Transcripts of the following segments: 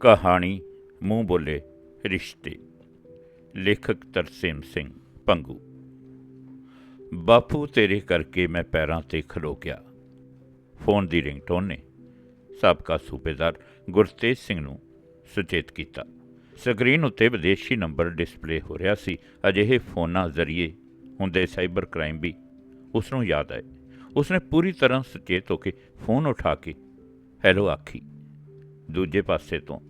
ਕਹਾਣੀ ਮੂੰਹ ਬੋਲੇ ਰਿਸ਼ਤੇ। ਲੇਖਕ ਤਰਸੇਮ ਸਿੰਘ, ਪੰਗੂ। ਬਾਪੂ, ਤੇਰੇ ਕਰਕੇ ਮੈਂ ਪੈਰਾਂ ਤੇ ਖਲੋ ਗਿਆ। ਫੋਨ ਦੀ ਰਿੰਗਟੋਨ ਨੇ ਸਾਬਕਾ ਸੂਬੇਦਾਰ ਗੁਰਤੇਜ ਸਿੰਘ ਨੂੰ ਸੁਚੇਤ ਕੀਤਾ। ਸਕਰੀਨ ਉੱਤੇ ਵਿਦੇਸ਼ੀ ਨੰਬਰ ਡਿਸਪਲੇ ਹੋ ਰਿਹਾ ਸੀ। ਅਜਿਹੇ ਫੋਨਾਂ ਜ਼ਰੀਏ ਹੁੰਦੇ ਸਾਈਬਰ ਕ੍ਰਾਈਮ ਵੀ ਉਸ ਨੂੰ ਯਾਦ ਆਏ। ਉਸਨੇ ਪੂਰੀ ਤਰ੍ਹਾਂ ਸੁਚੇਤ ਹੋ ਕੇ ਫੋਨ ਉਠਾ ਕੇ, ਹੈਲੋ, ਆਖੀ, ਦੂਜੇ ਪਾਸੇ ਤੋਂ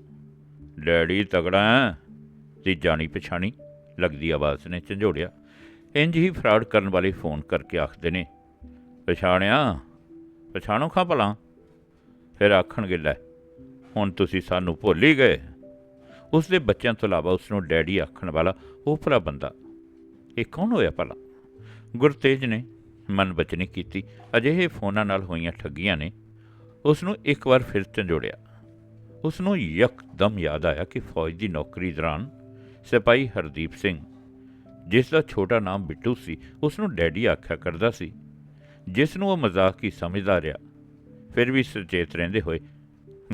ਡੈਡੀ ਤਗੜਾ ਹੈ ਦੀ ਜਾਣੀ ਪਛਾਣੀ। ਲੱਗਦੀ ਆਵਾਜ਼ ਨੇ ਝੰਜੋੜਿਆ। ਇੰਜ ਹੀ ਫਰਾਡ ਕਰਨ ਵਾਲੇ ਫੋਨ ਕਰਕੇ ਆਖਦੇ ਨੇ, ਪਛਾਣਿਆ? ਪਛਾਣੋ ਖਾਂ ਭਲਾ। ਫਿਰ ਆਖਣਗੇ, ਲੈ, ਹੁਣ ਤੁਸੀਂ ਸਾਨੂੰ ਭੁੱਲ ਹੀ ਗਏ। ਉਸ ਦੇ ਬੱਚਿਆਂ ਤੋਂ ਇਲਾਵਾ ਉਸ ਨੂੰ ਡੈਡੀ ਆਖਣ ਵਾਲਾ ਉਹ ਭਲਾ ਬੰਦਾ, ਇਹ ਕੌਣ ਹੋਇਆ ਭਲਾ? ਗੁਰਤੇਜ ਨੇ ਮਨ ਬਚਨੀ ਕੀਤੀ। ਅਜਿਹੇ ਫੋਨਾਂ ਨਾਲ ਹੋਈਆਂ ਠੱਗੀਆਂ ਨੇ। ਉਸ ਨੂੰ ਇੱਕ ਵਾਰ ਫਿਰ ਝੰਜੋੜਿਆ। ਉਸ ਨੂੰ ਯਕਦਮ ਯਾਦ ਆਇਆ ਕਿ ਫੌਜ ਦੀ ਨੌਕਰੀ ਦੌਰਾਨ ਸਿਪਾਹੀ ਹਰਦੀਪ ਸਿੰਘ, ਜਿਸ ਦਾ ਛੋਟਾ ਨਾਮ ਬਿੱਟੂ ਸੀ ਉਸ ਨੂੰ ਡੈਡੀ ਆਖਿਆ ਕਰਦਾ ਸੀ। ਜਿਸ ਨੂੰ ਉਹ ਮਜ਼ਾਕ ਹੀ ਸਮਝਦਾ ਰਿਹਾ, ਫਿਰ ਵੀ ਸੁਚੇਤ ਰਹਿੰਦੇ ਹੋਏ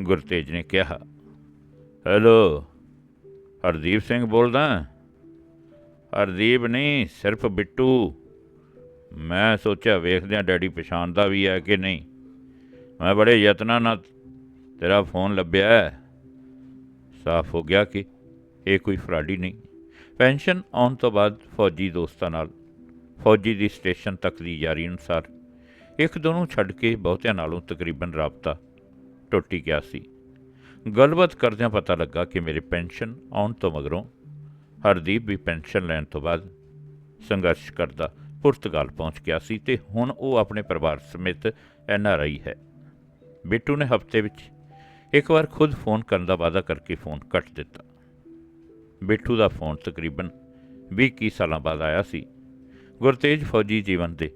ਗੁਰਤੇਜ ਨੇ ਕਿਹਾ, ਹੈਲੋ, ਹਰਦੀਪ ਸਿੰਘ ਬੋਲਦਾ ਹਰਦੀਪ ਨਹੀਂ, ਸਿਰਫ ਬਿੱਟੂ। ਮੈਂ ਸੋਚਿਆ ਵੇਖਦਿਆਂ ਡੈਡੀ ਪਛਾਣਦਾ ਵੀ ਹੈ ਕਿ ਨਹੀਂ। ਮੈਂ ਬੜੇ ਯਤਨਾਂ ਨਾਲ ਤੇਰਾ ਫੋਨ ਲੱਭਿਆ ਹੈ। ਸਾਫ਼ ਹੋ ਗਿਆ ਕਿ ਇਹ ਕੋਈ ਫਰਾਡੀ ਨਹੀਂ। ਪੈਨਸ਼ਨ ਆਉਣ ਤੋਂ ਬਾਅਦ ਫੌਜੀ ਦੋਸਤਾਂ ਨਾਲ, ਫੌਜੀ ਦੀ ਸਟੇਸ਼ਨ ਤੱਕ ਦੀ ਯਾਰੀ ਅਨੁਸਾਰ ਇੱਕ ਦੋ ਨੂੰ ਛੱਡ ਕੇ ਬਹੁਤਿਆਂ ਨਾਲੋਂ ਤਕਰੀਬਨ ਰਾਬਤਾ ਟੁੱਟ ਗਿਆ ਸੀ। ਗੱਲਬਾਤ ਕਰਦਿਆਂ ਪਤਾ ਲੱਗਾ ਕਿ ਮੇਰੇ ਪੈਨਸ਼ਨ ਆਉਣ ਤੋਂ ਮਗਰੋਂ ਹਰਦੀਪ ਵੀ ਪੈਨਸ਼ਨ ਲੈਣ ਤੋਂ ਬਾਅਦ ਸੰਘਰਸ਼ ਕਰਦਾ ਪੁਰਤਗਾਲ ਪਹੁੰਚ ਗਿਆ ਸੀ ਤੇ ਹੁਣ ਉਹ ਆਪਣੇ ਪਰਿਵਾਰ ਸਮੇਤ ਐਨ ਆਰ ਆਈ ਹੈ। ਬਿੱਟੂ ਨੇ ਹਫ਼ਤੇ ਵਿੱਚ ਇੱਕ ਵਾਰ ਖੁਦ ਫੋਨ ਕਰਨ ਦਾ ਵਾਅਦਾ ਕਰਕੇ ਫੋਨ ਕੱਟ ਦਿੱਤਾ। ਬਿੱਠੂ ਦਾ ਫੋਨ ਤਕਰੀਬਨ 20 ਸਾਲਾਂ ਬਾਅਦ ਆਇਆ ਸੀ। ਗੁਰਤੇਜ ਫੌਜੀ ਜੀਵਨ ਦੇ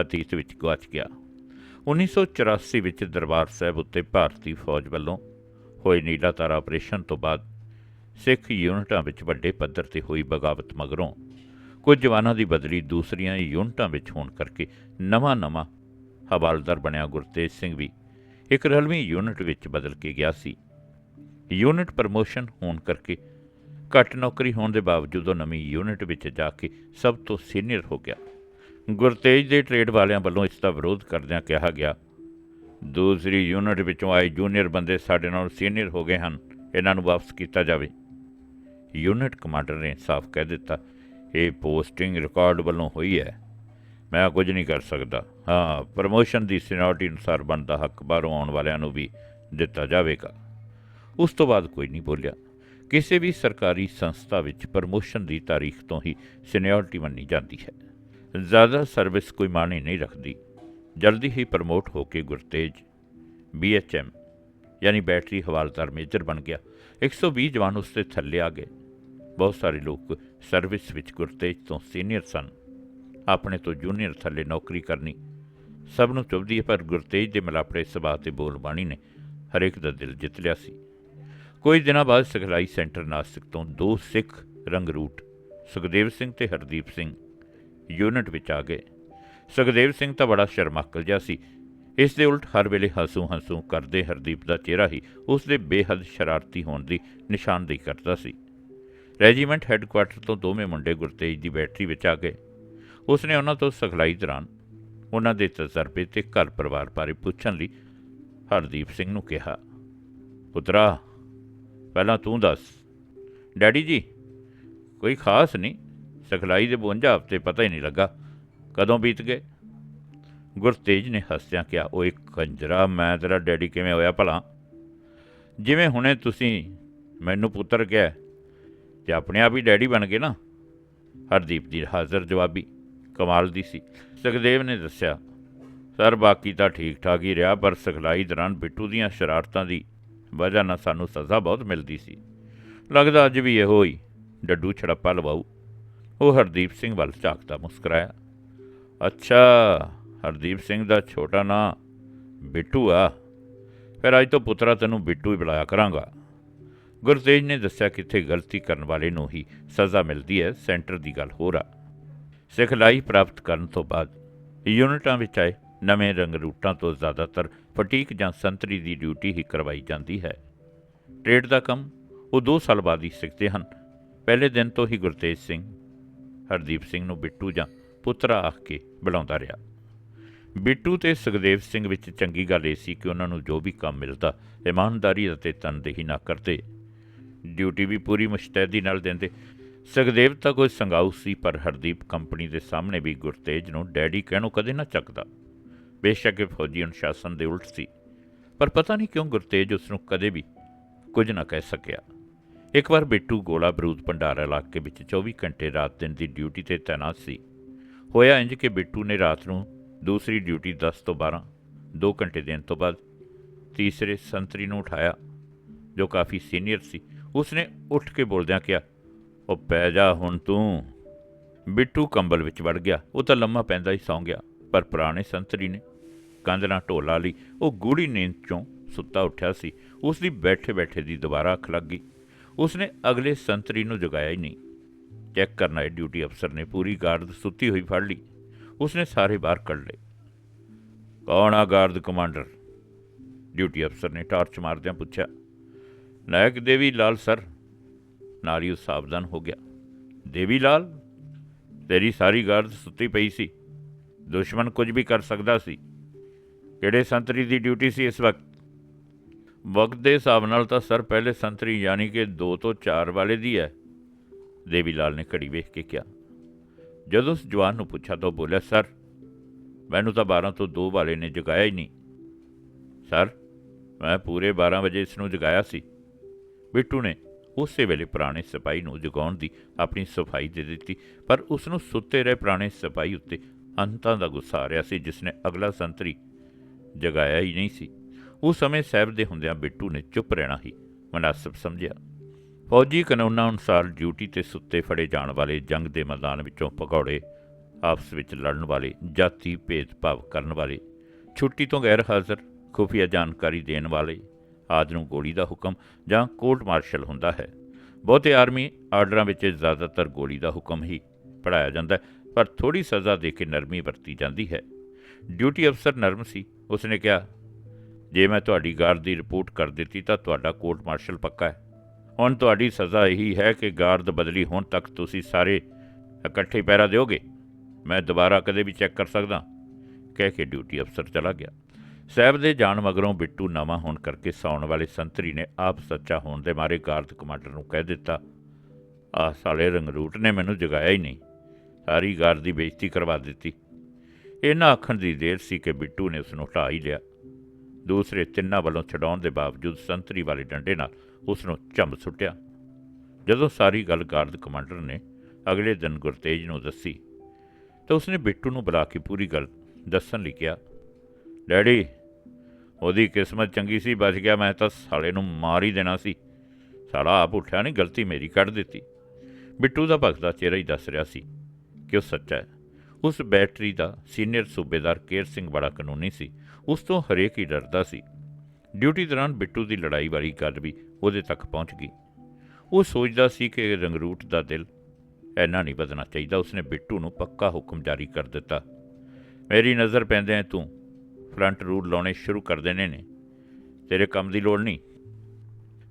ਅਤੀਤ ਵਿੱਚ ਗਵਾਚ ਗਿਆ। 1984 ਵਿੱਚ ਦਰਬਾਰ ਸਾਹਿਬ ਉੱਤੇ ਭਾਰਤੀ ਫੌਜ ਵੱਲੋਂ ਹੋਏ ਨੀਲਾ ਤਾਰਾ ਆਪਰੇਸ਼ਨ ਤੋਂ ਬਾਅਦ ਸਿੱਖ ਯੂਨਿਟਾਂ ਵਿੱਚ ਵੱਡੇ ਪੱਧਰ ਤੇ ਹੋਈ ਬਗਾਵਤ ਮਗਰੋਂ ਕੁਝ ਜਵਾਨਾਂ ਦੀ ਬਦਲੀ ਦੂਸਰੀਆਂ ਯੂਨਿਟਾਂ ਵਿੱਚ ਹੋਣ ਕਰਕੇ ਨਵਾਂ-ਨਵਾਂ ਹਵਾਲਦਾਰ ਬਣਿਆ ਗੁਰਤੇਜ ਸਿੰਘ ਵੀ। ਇੱਕ ਰਲਵੀਂ ਯੂਨਿਟ ਵਿੱਚ ਬਦਲ ਕੇ ਗਿਆ ਸੀ। ਯੂਨਿਟ ਪ੍ਰਮੋਸ਼ਨ ਹੋਣ ਕਰਕੇ ਘੱਟ ਨੌਕਰੀ ਹੋਣ ਦੇ ਬਾਵਜੂਦ ਉਹ ਨਵੀਂ ਯੂਨਿਟ ਵਿੱਚ ਜਾ ਕੇ ਸਭ ਤੋਂ ਸੀਨੀਅਰ ਹੋ ਗਿਆ। ਗੁਰਤੇਜ ਦੇ ਟ੍ਰੇਡ ਵਾਲਿਆਂ ਵੱਲੋਂ ਇਸ ਦਾ ਵਿਰੋਧ ਕਰਦਿਆਂ ਕਿਹਾ ਗਿਆ, ਦੂਸਰੀ ਯੂਨਿਟ ਵਿੱਚੋਂ ਆਏ ਜੂਨੀਅਰ ਬੰਦੇ ਸਾਡੇ ਨਾਲ ਸੀਨੀਅਰ ਹੋ ਗਏ ਹਨ। ਇਹਨਾਂ ਨੂੰ ਵਾਪਸ ਕੀਤਾ ਜਾਵੇ। ਯੂਨਿਟ ਕਮਾਂਡਰ ਨੇ ਸਾਫ਼ ਕਹਿ ਦਿੱਤਾ, ਇਹ ਪੋਸਟਿੰਗ ਰਿਕਾਰਡ ਵੱਲੋਂ ਹੋਈ ਹੈ। ਮੈਂ ਕੁਝ ਨਹੀਂ ਕਰ ਸਕਦਾ। ਹਾਂ, ਪ੍ਰਮੋਸ਼ਨ ਦੀ ਸੀਨੀਅਰਿਟੀ ਅਨੁਸਾਰ ਬਣਦਾ ਹੱਕ ਬਾਹਰੋਂ ਆਉਣ ਵਾਲਿਆਂ ਨੂੰ ਵੀ ਦਿੱਤਾ ਜਾਵੇਗਾ। ਉਸ ਤੋਂ ਬਾਅਦ ਕੋਈ ਨਹੀਂ ਬੋਲਿਆ। ਕਿਸੇ ਵੀ ਸਰਕਾਰੀ ਸੰਸਥਾ ਵਿੱਚ ਪ੍ਰਮੋਸ਼ਨ ਦੀ ਤਾਰੀਖ ਤੋਂ ਹੀ ਸੀਨੀਅਰਿਟੀ ਮੰਨੀ ਜਾਂਦੀ ਹੈ। ਜ਼ਿਆਦਾ ਸਰਵਿਸ ਕੋਈ ਮਾਣੀ ਨਹੀਂ ਰੱਖਦੀ। ਜਲਦੀ ਹੀ ਪ੍ਰਮੋਟ ਹੋ ਕੇ ਗੁਰਤੇਜ ਬੀਐਚਐਮ ਯਾਨੀ ਬੈਟਰੀ ਹਵਾਲਦਾਰ ਮੇਜਰ ਬਣ ਗਿਆ। 120 ਜਵਾਨ ਉਸ ਦੇ ਥੱਲੇ ਆ ਗਏ। ਬਹੁਤ ਸਾਰੇ ਲੋਕ ਸਰਵਿਸ ਵਿੱਚ ਗੁਰਤੇਜ ਤੋਂ ਸੀਨੀਅਰ ਸਨ। ਆਪਣੇ ਤੋਂ ਜੂਨੀਅਰ ਥੱਲੇ ਨੌਕਰੀ ਕਰਨੀ। ਸਭ ਨੂੰ ਚੁਭਦੀ ਹੈ, ਪਰ ਗੁਰਤੇਜ ਦੇ ਮਲਾਪੜੇ ਸੁਭਾਅ ਤੇ ਬੋਲਬਾਣੀ ਨੇ ਹਰੇਕ ਦਾ ਦਿਲ ਜਿੱਤ ਲਿਆ ਸੀ। ਕੁਝ ਦਿਨਾਂ ਬਾਅਦ ਸਿਖਲਾਈ ਸੈਂਟਰ ਨਾਸਿਕ ਤੋਂ ਦੋ ਸਿੱਖ ਰੰਗਰੂਟ ਸੁਖਦੇਵ ਸਿੰਘ ਤੇ ਹਰਦੀਪ ਸਿੰਘ, ਯੂਨਿਟ ਵਿੱਚ ਆ ਗਏ। ਸੁਖਦੇਵ ਸਿੰਘ ਤਾਂ ਬੜਾ ਸ਼ਰਮਾਕਲ ਜਿਹਾ ਸੀ। ਇਸ ਦੇ ਉਲਟ ਹਰ ਵੇਲੇ ਹੰਸੂ ਹੰਸੂ ਕਰਦੇ ਹਰਦੀਪ ਦਾ ਚਿਹਰਾ ਹੀ ਉਸ ਦੇ ਬੇਹੱਦ ਸ਼ਰਾਰਤੀ ਹੋਣ ਦੀ ਨਿਸ਼ਾਨਦੇਹੀ ਕਰਦਾ ਸੀ। ਰੈਜੀਮੈਂਟ ਹੈੱਡਕੁਆਰਟਰ ਤੋਂ ਦੋਵੇਂ ਮੁੰਡੇ ਗੁਰਤੇਜ ਦੀ ਬੈਟਰੀ ਵਿੱਚ ਆ ਗਏ। ਉਸ ਨੇ ਉਹਨਾਂ ਤੋਂ ਸਿਖਲਾਈ ਦੌਰਾਨ ਉਹਨਾਂ ਦੇ ਤਜਰਬੇ ਤੇ ਘਰ ਪਰਿਵਾਰ ਬਾਰੇ ਪੁੱਛਣ ਲਈ ਹਰਦੀਪ ਸਿੰਘ ਨੂੰ ਕਿਹਾ, ਪੁੱਤਰਾ, ਪਹਿਲਾਂ ਤੂੰ ਦੱਸ। ਡੈਡੀ ਜੀ, ਕੋਈ ਖਾਸ ਨਹੀਂ, ਸਿਖਲਾਈ ਦੇ 52 ਹਫ਼ਤੇ ਪਤਾ ਹੀ ਨਹੀਂ ਲੱਗਾ ਕਦੋਂ ਬੀਤ ਗਏ? ਗੁਰਤੇਜ ਨੇ ਹੱਸਿਆ ਕਿਹਾ ਉਹ ਇੱਕ ਕੰਜਰਾ, ਮੈਂ ਤੇਰਾ ਡੈਡੀ ਕਿਵੇਂ ਹੋਇਆ ਭਲਾ? ਜਿਵੇਂ ਹੁਣੇ ਤੁਸੀਂ ਮੈਨੂੰ ਪੁੱਤਰ ਕਿਹਾ ਤੇ ਆਪਣੇ ਆਪ ਹੀ ਡੈਡੀ ਬਣ ਗਏ ਨਾ? ਹਰਦੀਪ ਦੀ ਹਾਜ਼ਰ ਜਵਾਬੀ ਕਮਾਲ ਦੀ ਸੀ। ਸੁਖਦੇਵ ਨੇ ਦੱਸਿਆ, ਸਰ, ਬਾਕੀ ਤਾਂ ਠੀਕ ਠਾਕ ਹੀ ਰਿਹਾ, ਪਰ ਸਿਖਲਾਈ ਦੌਰਾਨ ਬਿੱਟੂ ਦੀਆਂ ਸ਼ਰਾਰਤਾਂ ਦੀ ਵਜ੍ਹਾ ਨਾਲ ਸਾਨੂੰ ਸਜ਼ਾ ਬਹੁਤ ਮਿਲਦੀ ਸੀ। ਲੱਗਦਾ ਅੱਜ ਵੀ ਇਹੋ ਹੀ ਡੱਡੂ ਛੜੱਪਾ ਲਵਾਉ ਉਹ ਹਰਦੀਪ ਸਿੰਘ ਵੱਲ ਝਾਕਦਾ ਮੁਸਕਰਾਇਆ, ਅੱਛਾ, ਹਰਦੀਪ ਸਿੰਘ ਦਾ ਛੋਟਾ ਨਾਂ ਬਿੱਟੂ ਆ। ਫਿਰ ਅੱਜ ਤੋਂ ਪੁੱਤਰਾ ਤੈਨੂੰ ਬਿੱਟੂ ਹੀ ਬੁਲਾਇਆ ਕਰਾਂਗਾ। ਗੁਰਤੇਜ ਨੇ ਦੱਸਿਆ ਕਿੱਥੇ ਗਲਤੀ ਕਰਨ ਵਾਲੇ ਨੂੰ ਹੀ ਸਜ਼ਾ ਮਿਲਦੀ ਹੈ, ਸੈਂਟਰ ਦੀ ਗੱਲ ਹੋਰ ਆ। ਸਿਖਲਾਈ ਪ੍ਰਾਪਤ ਕਰਨ ਤੋਂ ਬਾਅਦ ਯੂਨਿਟਾਂ ਵਿੱਚ ਆਏ ਨਵੇਂ ਰੰਗਰੂਟਾਂ ਤੋਂ ਜ਼ਿਆਦਾਤਰ ਫਟੀਕ ਜਾਂ ਸੰਤਰੀ ਦੀ ਡਿਊਟੀ ਹੀ ਕਰਵਾਈ ਜਾਂਦੀ ਹੈ। ਟ੍ਰੇਡ ਦਾ ਕੰਮ ਉਹ 2 ਸਾਲ ਬਾਅਦ ਹੀ ਸਿੱਖਦੇ ਹਨ। ਪਹਿਲੇ ਦਿਨ ਤੋਂ ਹੀ ਗੁਰਤੇਜ ਸਿੰਘ, ਹਰਦੀਪ ਸਿੰਘ ਨੂੰ ਬਿੱਟੂ ਜਾਂ ਪੁੱਤਰਾ ਆਖ ਕੇ ਬੁਲਾਉਂਦਾ ਰਿਹਾ। ਬਿੱਟੂ ਤੇ ਸੁਖਦੇਵ ਸਿੰਘ ਵਿੱਚ ਚੰਗੀ ਗੱਲ ਇਹ ਸੀ ਕਿ ਉਹਨਾਂ ਨੂੰ ਜੋ ਵੀ ਕੰਮ ਮਿਲਦਾ, ਇਮਾਨਦਾਰੀ ਅਤੇ ਤਨਦੇਹੀ ਨਾ ਕਰਦੇ। ਡਿਊਟੀ ਵੀ ਪੂਰੀ ਮੁਸ਼ਤੈਦੀ ਨਾਲ ਦਿੰਦੇ। ਸੁਖਦੇਵ ਤਾਂ ਕੋਈ ਸੰਗਾਊ ਸੀ, ਪਰ ਹਰਦੀਪ ਕੰਪਨੀ ਦੇ ਸਾਹਮਣੇ ਵੀ ਗੁਰਤੇਜ ਨੂੰ ਡੈਡੀ ਕਹਿਣੋਂ ਕਦੇ ਨਾ ਚੱਕਦਾ। ਬੇਸ਼ੱਕ ਇਹ ਫੌਜੀ ਅਨੁਸ਼ਾਸਨ ਦੇ ਉਲਟ ਸੀ। ਪਰ ਪਤਾ ਨਹੀਂ ਕਿਉਂ ਗੁਰਤੇਜ ਉਸ ਨੂੰ ਕਦੇ ਵੀ ਕੁਝ ਨਾ ਕਹਿ ਸਕਿਆ। ਇੱਕ ਵਾਰ ਬਿੱਟੂ ਗੋਲਾ ਬਰੂਦ ਭੰਡਾਰ ਇਲਾਕੇ ਵਿੱਚ 24 ਘੰਟੇ ਰਾਤ ਦਿਨ ਦੀ ਡਿਊਟੀ ਤੇ ਤਾਇਨਾਤ ਸੀ। ਹੋਇਆ ਇੰਜ ਕਿ ਬਿੱਟੂ ਨੇ ਰਾਤ ਨੂੰ ਦੂਸਰੀ ਡਿਊਟੀ 10 ਤੋਂ 12 2 ਘੰਟੇ ਦੇਣ ਤੋਂ ਬਾਅਦ ਤੀਸਰੇ ਸੰਤਰੀ ਨੂੰ ਉਠਾਇਆ, ਜੋ ਕਾਫੀ ਸੀਨੀਅਰ ਸੀ। ਉਸਨੇ ਉੱਠ ਕੇ ਬੋਲਦਿਆਂ ਕਿਹਾ ਉਹ ਪੈ ਜਾ ਹੁਣ ਤੂੰ। ਬਿੱਟੂ ਕੰਬਲ ਵਿੱਚ ਵੜ ਗਿਆ। ਉਹ ਤਾਂ ਲੰਮਾ ਪੈਂਦਾ ਹੀ ਸੌਂ ਗਿਆ। ਪਰ ਪੁਰਾਣੇ ਸੰਤਰੀ ਨੇ ਕੰਧ ਨਾਲ ਢੋਲਾ ਲਈ। ਉਹ ਗੂੜੀ ਨੀਂਦ ਚੋਂ ਸੁੱਤਾ ਉੱਠਿਆ ਸੀ। ਉਸ ਦੀ ਬੈਠੇ ਬੈਠੇ ਦੀ ਦੁਬਾਰਾ ਅੱਖ ਲੱਗ ਗਈ। ਉਸਨੇ ਅਗਲੇ ਸੰਤਰੀ ਨੂੰ ਜਗਾਇਆ ਹੀ ਨਹੀਂ। ਚੈੱਕ ਕਰਨ ਆਏ ਡਿਊਟੀ ਅਫਸਰ ਨੇ ਪੂਰੀ ਗਾਰਡ ਸੁੱਤੀ ਹੋਈ ਫੜ ਲਈ। ਉਸਨੇ ਸਾਰੇ ਬਾਹਰ ਕੱਢ ਲਏ। ਕੌਣ ਆ ਗਾਰਡ ਕਮਾਂਡਰ? ਡਿਊਟੀ ਅਫਸਰ ਨੇ ਟਾਰਚ ਮਾਰਦਿਆਂ ਪੁੱਛਿਆ। ਨਾਇਕ ਦੇਵੀ ਲਾਲ, ਸਰ। ਨਾਲ ਹੀ ਉਹ ਸਾਵਧਾਨ ਹੋ ਗਿਆ। ਦੇਵੀ ਲਾਲ, ਤੇਰੀ ਸਾਰੀ ਗਾਰਡ ਸੁੱਤੀ ਪਈ ਸੀ। ਦੁਸ਼ਮਣ ਕੁਝ ਵੀ ਕਰ ਸਕਦਾ ਸੀ। ਕਿਹੜੇ ਸੰਤਰੀ ਦੀ ਡਿਊਟੀ ਸੀ ਇਸ ਵਕਤ? ਵਕਤ ਦੇ ਹਿਸਾਬ ਨਾਲ ਤਾਂ ਸਰ ਪਹਿਲੇ ਸੰਤਰੀ ਯਾਨੀ ਕਿ 2 ਤੋਂ 4 ਵਾਲੇ ਦੀ ਹੈ, ਦੇਵੀ ਲਾਲ ਨੇ ਘੜੀ ਵੇਖ ਕੇ ਕਿਹਾ। ਜਦੋਂ ਉਸ ਜਵਾਨ ਨੂੰ ਪੁੱਛਿਆ ਤਾਂ ਉਹ ਬੋਲਿਆ, ਸਰ, ਮੈਨੂੰ ਤਾਂ 12 ਤੋਂ 2 ਵਾਲੇ ਨੇ ਜਗਾਇਆ ਹੀ ਨਹੀਂ। ਸਰ, ਮੈਂ ਪੂਰੇ 12 ਵਜੇ ਇਸ ਨੂੰ ਜਗਾਇਆ ਸੀ। ਬਿੱਟੂ ਨੇ ਉਸੇ ਵੇਲੇ ਪੁਰਾਣੇ ਸਿਪਾਹੀ ਨੂੰ ਜਗਾਉਣ ਦੀ ਆਪਣੀ ਸਫ਼ਾਈ ਦੇ ਦਿੱਤੀ, ਪਰ ਉਸ ਨੂੰ ਸੁੱਤੇ ਰਹੇ ਪੁਰਾਣੇ ਸਿਪਾਹੀ ਉੱਤੇ ਅੰਤਾਂ ਦਾ ਗੁੱਸਾ ਆ ਰਿਹਾ ਸੀ ਜਿਸ ਨੇ ਅਗਲਾ ਸੰਤਰੀ ਜਗਾਇਆ ਹੀ ਨਹੀਂ ਸੀ। ਉਸ ਸਮੇਂ ਸਾਹਿਬ ਦੇ ਹੁੰਦਿਆਂ ਬਿੱਟੂ ਨੇ ਚੁੱਪ ਰਹਿਣਾ ਹੀ ਮناسب ਸਮਝਿਆ। ਫੌਜੀ ਕਾਨੂੰਨਾਂ ਅਨੁਸਾਰ ਡਿਊਟੀ ਤੇ ਸੁੱਤੇ ਫੜੇ ਜਾਣ ਵਾਲੇ ਜੰਗ ਦੇ ਮੈਦਾਨ ਵਿੱਚੋਂ ਪਕੌੜੇ ਆਪਸ ਵਿੱਚ ਲੜਨ ਵਾਲੇ, ਜਾਤੀ ਭੇਦਭਾਵ ਕਰਨ ਵਾਲੇ, ਛੁੱਟੀ ਤੋਂ ਗੈਰ ਹਾਜ਼ਰ ਖੁਫੀਆ ਜਾਣਕਾਰੀ ਦੇਣ ਵਾਲੇ ਆਦਿ ਨੂੰ ਗੋਲੀ ਦਾ ਹੁਕਮ ਜਾਂ ਕੋਰਟ ਮਾਰਸ਼ਲ ਹੁੰਦਾ ਹੈ। ਬਹੁਤੇ ਆਰਮੀ ਆਰਡਰਾਂ ਵਿੱਚ ਜ਼ਿਆਦਾਤਰ ਗੋਲੀ ਦਾ ਹੁਕਮ ਹੀ ਪੜਾਇਆ ਜਾਂਦਾ ਹੈ, ਪਰ ਥੋੜੀ ਸਜ਼ਾ ਦੇ ਕੇ ਨਰਮੀ ਵਰਤੀ ਜਾਂਦੀ ਹੈ। ਡਿਊਟੀ ਅਫਸਰ ਨਰਮ ਸੀ। ਉਸਨੇ ਕਿਹਾ, ਜੇ ਮੈਂ ਤੁਹਾਡੀ ਗਾਰਡ ਦੀ ਰਿਪੋਰਟ ਕਰ ਦਿੱਤੀ ਤਾਂ ਤੁਹਾਡਾ ਕੋਰਟ ਮਾਰਸ਼ਲ ਪੱਕਾ ਹੈ। ਹੁਣ ਤੁਹਾਡੀ ਸਜ਼ਾ ਇਹੀ ਹੈ ਕਿ ਗਾਰਡ ਬਦਲੀ ਹੋਣ ਤੱਕ ਤੁਸੀਂ ਸਾਰੇ ਇਕੱਠੇ ਪਹਿਰਾ ਦਿਓਗੇ। ਮੈਂ ਦੁਬਾਰਾ ਕਦੇ ਵੀ ਚੈੱਕ ਕਰ ਸਕਦਾ। ਕਹਿ ਕੇ ਡਿਊਟੀ ਅਫਸਰ ਚਲਾ ਗਿਆ। ਸਾਹਿਬ ਦੇ ਜਾਣ ਮਗਰੋਂ ਬਿੱਟੂ ਨਵਾਂ ਹੋਣ ਕਰਕੇ ਸੌਣ ਵਾਲੇ ਸੰਤਰੀ ਨੇ ਆਪ ਸੱਚਾ ਹੋਣ ਦੇ ਮਾਰੇ ਗਾਰਦ ਕਮਾਂਡਰ ਨੂੰ ਕਹਿ ਦਿੱਤਾ ਆਹ ਸਾਲੇ ਰੰਗਰੂਟ ਨੇ ਮੈਨੂੰ ਜਗਾਇਆ ਹੀ ਨਹੀਂ। ਸਾਰੀ ਗਾਰਡ ਦੀ ਬੇਇੱਜ਼ਤੀ ਕਰਵਾ ਦਿੱਤੀ। ਇਹਨਾਂ ਆਖਣ ਦੀ ਦੇਰ ਸੀ ਕਿ ਬਿੱਟੂ ਨੇ ਉਸ ਨੂੰ ਢਾ ਹੀ ਲਿਆ। ਦੂਸਰੇ ਤਿੰਨਾਂ ਵੱਲੋਂ ਛਡਾਉਣ ਦੇ ਬਾਵਜੂਦ ਸੰਤਰੀ ਵਾਲੇ ਡੰਡੇ ਨਾਲ ਉਸ ਨੂੰ ਝੰਬ ਸੁੱਟਿਆ। ਜਦੋਂ ਸਾਰੀ ਗੱਲ ਗਾਰਦ ਕਮਾਂਡਰ ਨੇ ਅਗਲੇ ਦਿਨ ਗੁਰਤੇਜ ਨੂੰ ਦੱਸੀ, ਤਾਂ ਉਸਨੇ ਬਿੱਟੂ ਨੂੰ ਬੁਲਾ ਕੇ ਪੂਰੀ ਗੱਲ ਦੱਸਣ ਲਈ ਕਿਹਾ, ਡੈਡੀ ਉਹਦੀ ਕਿਸਮਤ ਚੰਗੀ ਸੀ, ਬਚ ਗਿਆ ਮੈਂ ਤਾਂ ਸਾਲੇ ਨੂੰ ਮਾਰ ਹੀ ਦੇਣਾ ਸੀ। ਸਾਲਾ ਆਪ ਉੱਠਿਆ ਨਹੀਂ ਗਲਤੀ ਮੇਰੀ ਕੱਢ ਦਿੱਤੀ। ਬਿੱਟੂ ਦਾ ਭਗਦਾ ਚਿਹਰਾ ਹੀ ਦੱਸ ਰਿਹਾ ਸੀ ਕਿ ਉਹ ਸੱਚਾ ਹੈ। ਉਸ ਬੈਟਰੀ ਦਾ ਸੀਨੀਅਰ ਸੂਬੇਦਾਰ ਕੇਰ ਸਿੰਘ ਬੜਾ ਕਾਨੂੰਨੀ ਸੀ। ਉਸ ਤੋਂ ਹਰੇਕ ਹੀ ਡਰਦਾ ਸੀ। ਡਿਊਟੀ ਦੌਰਾਨ ਬਿੱਟੂ ਦੀ ਲੜਾਈ ਵਾਲੀ ਗੱਲ ਵੀ ਉਹਦੇ ਤੱਕ ਪਹੁੰਚ ਗਈ। ਉਹ ਸੋਚਦਾ ਸੀ ਕਿ ਰੰਗਰੂਟ ਦਾ ਦਿਲ ਐਨਾ ਨਹੀਂ ਵਧਣਾ ਚਾਹੀਦਾ। ਉਸਨੇ ਬਿੱਟੂ ਨੂੰ ਪੱਕਾ ਹੁਕਮ ਜਾਰੀ ਕਰ ਦਿੱਤਾ। ਮੇਰੀ ਨਜ਼ਰ ਪੈਂਦਿਆਂ ਤੂੰ। ਫਰੰਟ ਰੂਟ ਲਾਉਣੇ ਸ਼ੁਰੂ ਕਰ ਦੇਣੇ ਨੇ। ਤੇਰੇ ਕੰਮ ਦੀ ਲੋੜ ਨਹੀਂ।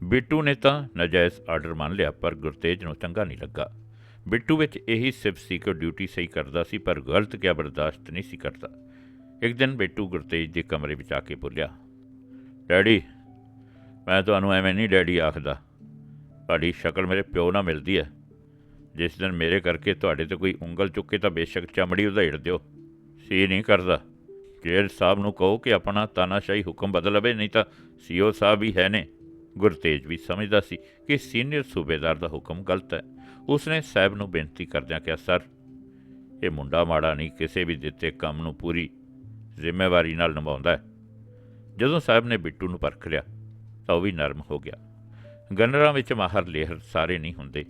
ਬਿੱਟੂ ਨੇ ਤਾਂ ਨਜਾਇਜ਼ ਆਰਡਰ ਮੰਨ ਲਿਆ, ਪਰ ਗੁਰਤੇਜ ਨੂੰ ਚੰਗਾ ਨਹੀਂ ਲੱਗਾ। ਬਿੱਟੂ ਵਿੱਚ ਇਹੀ ਸਿਫਤ ਸੀ ਕਿ ਉਹ ਡਿਊਟੀ ਸਹੀ ਕਰਦਾ ਸੀ, ਪਰ ਗਲਤ ਕਿਆ ਬਰਦਾਸ਼ਤ ਨਹੀਂ ਸੀ ਕਰਦਾ। ਇੱਕ ਦਿਨ ਬਿੱਟੂ ਗੁਰਤੇਜ ਦੇ ਕਮਰੇ ਵਿੱਚ ਆ ਕੇ ਬੋਲਿਆ, ਡੈਡੀ, ਮੈਂ ਤੁਹਾਨੂੰ ਐਵੇਂ ਨਹੀਂ ਡੈਡੀ ਆਖਦਾ। ਤੁਹਾਡੀ ਸ਼ਕਲ ਮੇਰੇ ਪਿਓ ਨਾਲ ਮਿਲਦੀ ਹੈ। ਜਿਸ ਦਿਨ ਮੇਰੇ ਕਰਕੇ ਤੁਹਾਡੇ ਤੇ ਕੋਈ ਉਂਗਲ ਚੁੱਕੇ ਤਾਂ ਬੇਸ਼ੱਕ ਚਮੜੀ ਉਧੇੜ ਦਿਓ। ਸੀ ਨਹੀਂ ਕਰਦਾ। ਕੇਰ ਸਾਹਿਬ ਨੂੰ ਕਹੋ ਕਿ ਆਪਣਾ ਤਾਨਾਸ਼ਾਹੀ ਹੁਕਮ ਬਦਲ ਲਵੇ ਨਹੀਂ ਤਾਂ ਸੀਓ ਸਾਹਿਬ ਵੀ ਹੈ ਨੇ। ਗੁਰਤੇਜ ਵੀ ਸਮਝਦਾ ਸੀ ਕਿ ਸੀਨੀਅਰ ਸੂਬੇਦਾਰ ਦਾ ਹੁਕਮ ਗਲਤ ਹੈ। ਉਸਨੇ ਸਾਹਿਬ ਨੂੰ ਬੇਨਤੀ ਕਰਦਿਆਂ ਕਿਹਾ, ਸਰ, ਇਹ ਮੁੰਡਾ ਮਾੜਾ ਨਹੀਂ, ਕਿਸੇ ਵੀ ਦਿੱਤੇ ਕੰਮ ਨੂੰ ਪੂਰੀ ਜ਼ਿੰਮੇਵਾਰੀ ਨਾਲ ਨਿਭਾਉਂਦਾ ਹੈ। ਜਦੋਂ ਸਾਹਿਬ ਨੇ ਬਿੱਟੂ ਨੂੰ ਪਰਖ ਲਿਆ, ਤਾਂ ਉਹ ਵੀ ਨਰਮ ਹੋ ਗਿਆ। ਗਨਰਾਂ ਵਿੱਚ ਮਾਹਰ ਲੇਹਰ ਸਾਰੇ ਨਹੀਂ ਹੁੰਦੇ।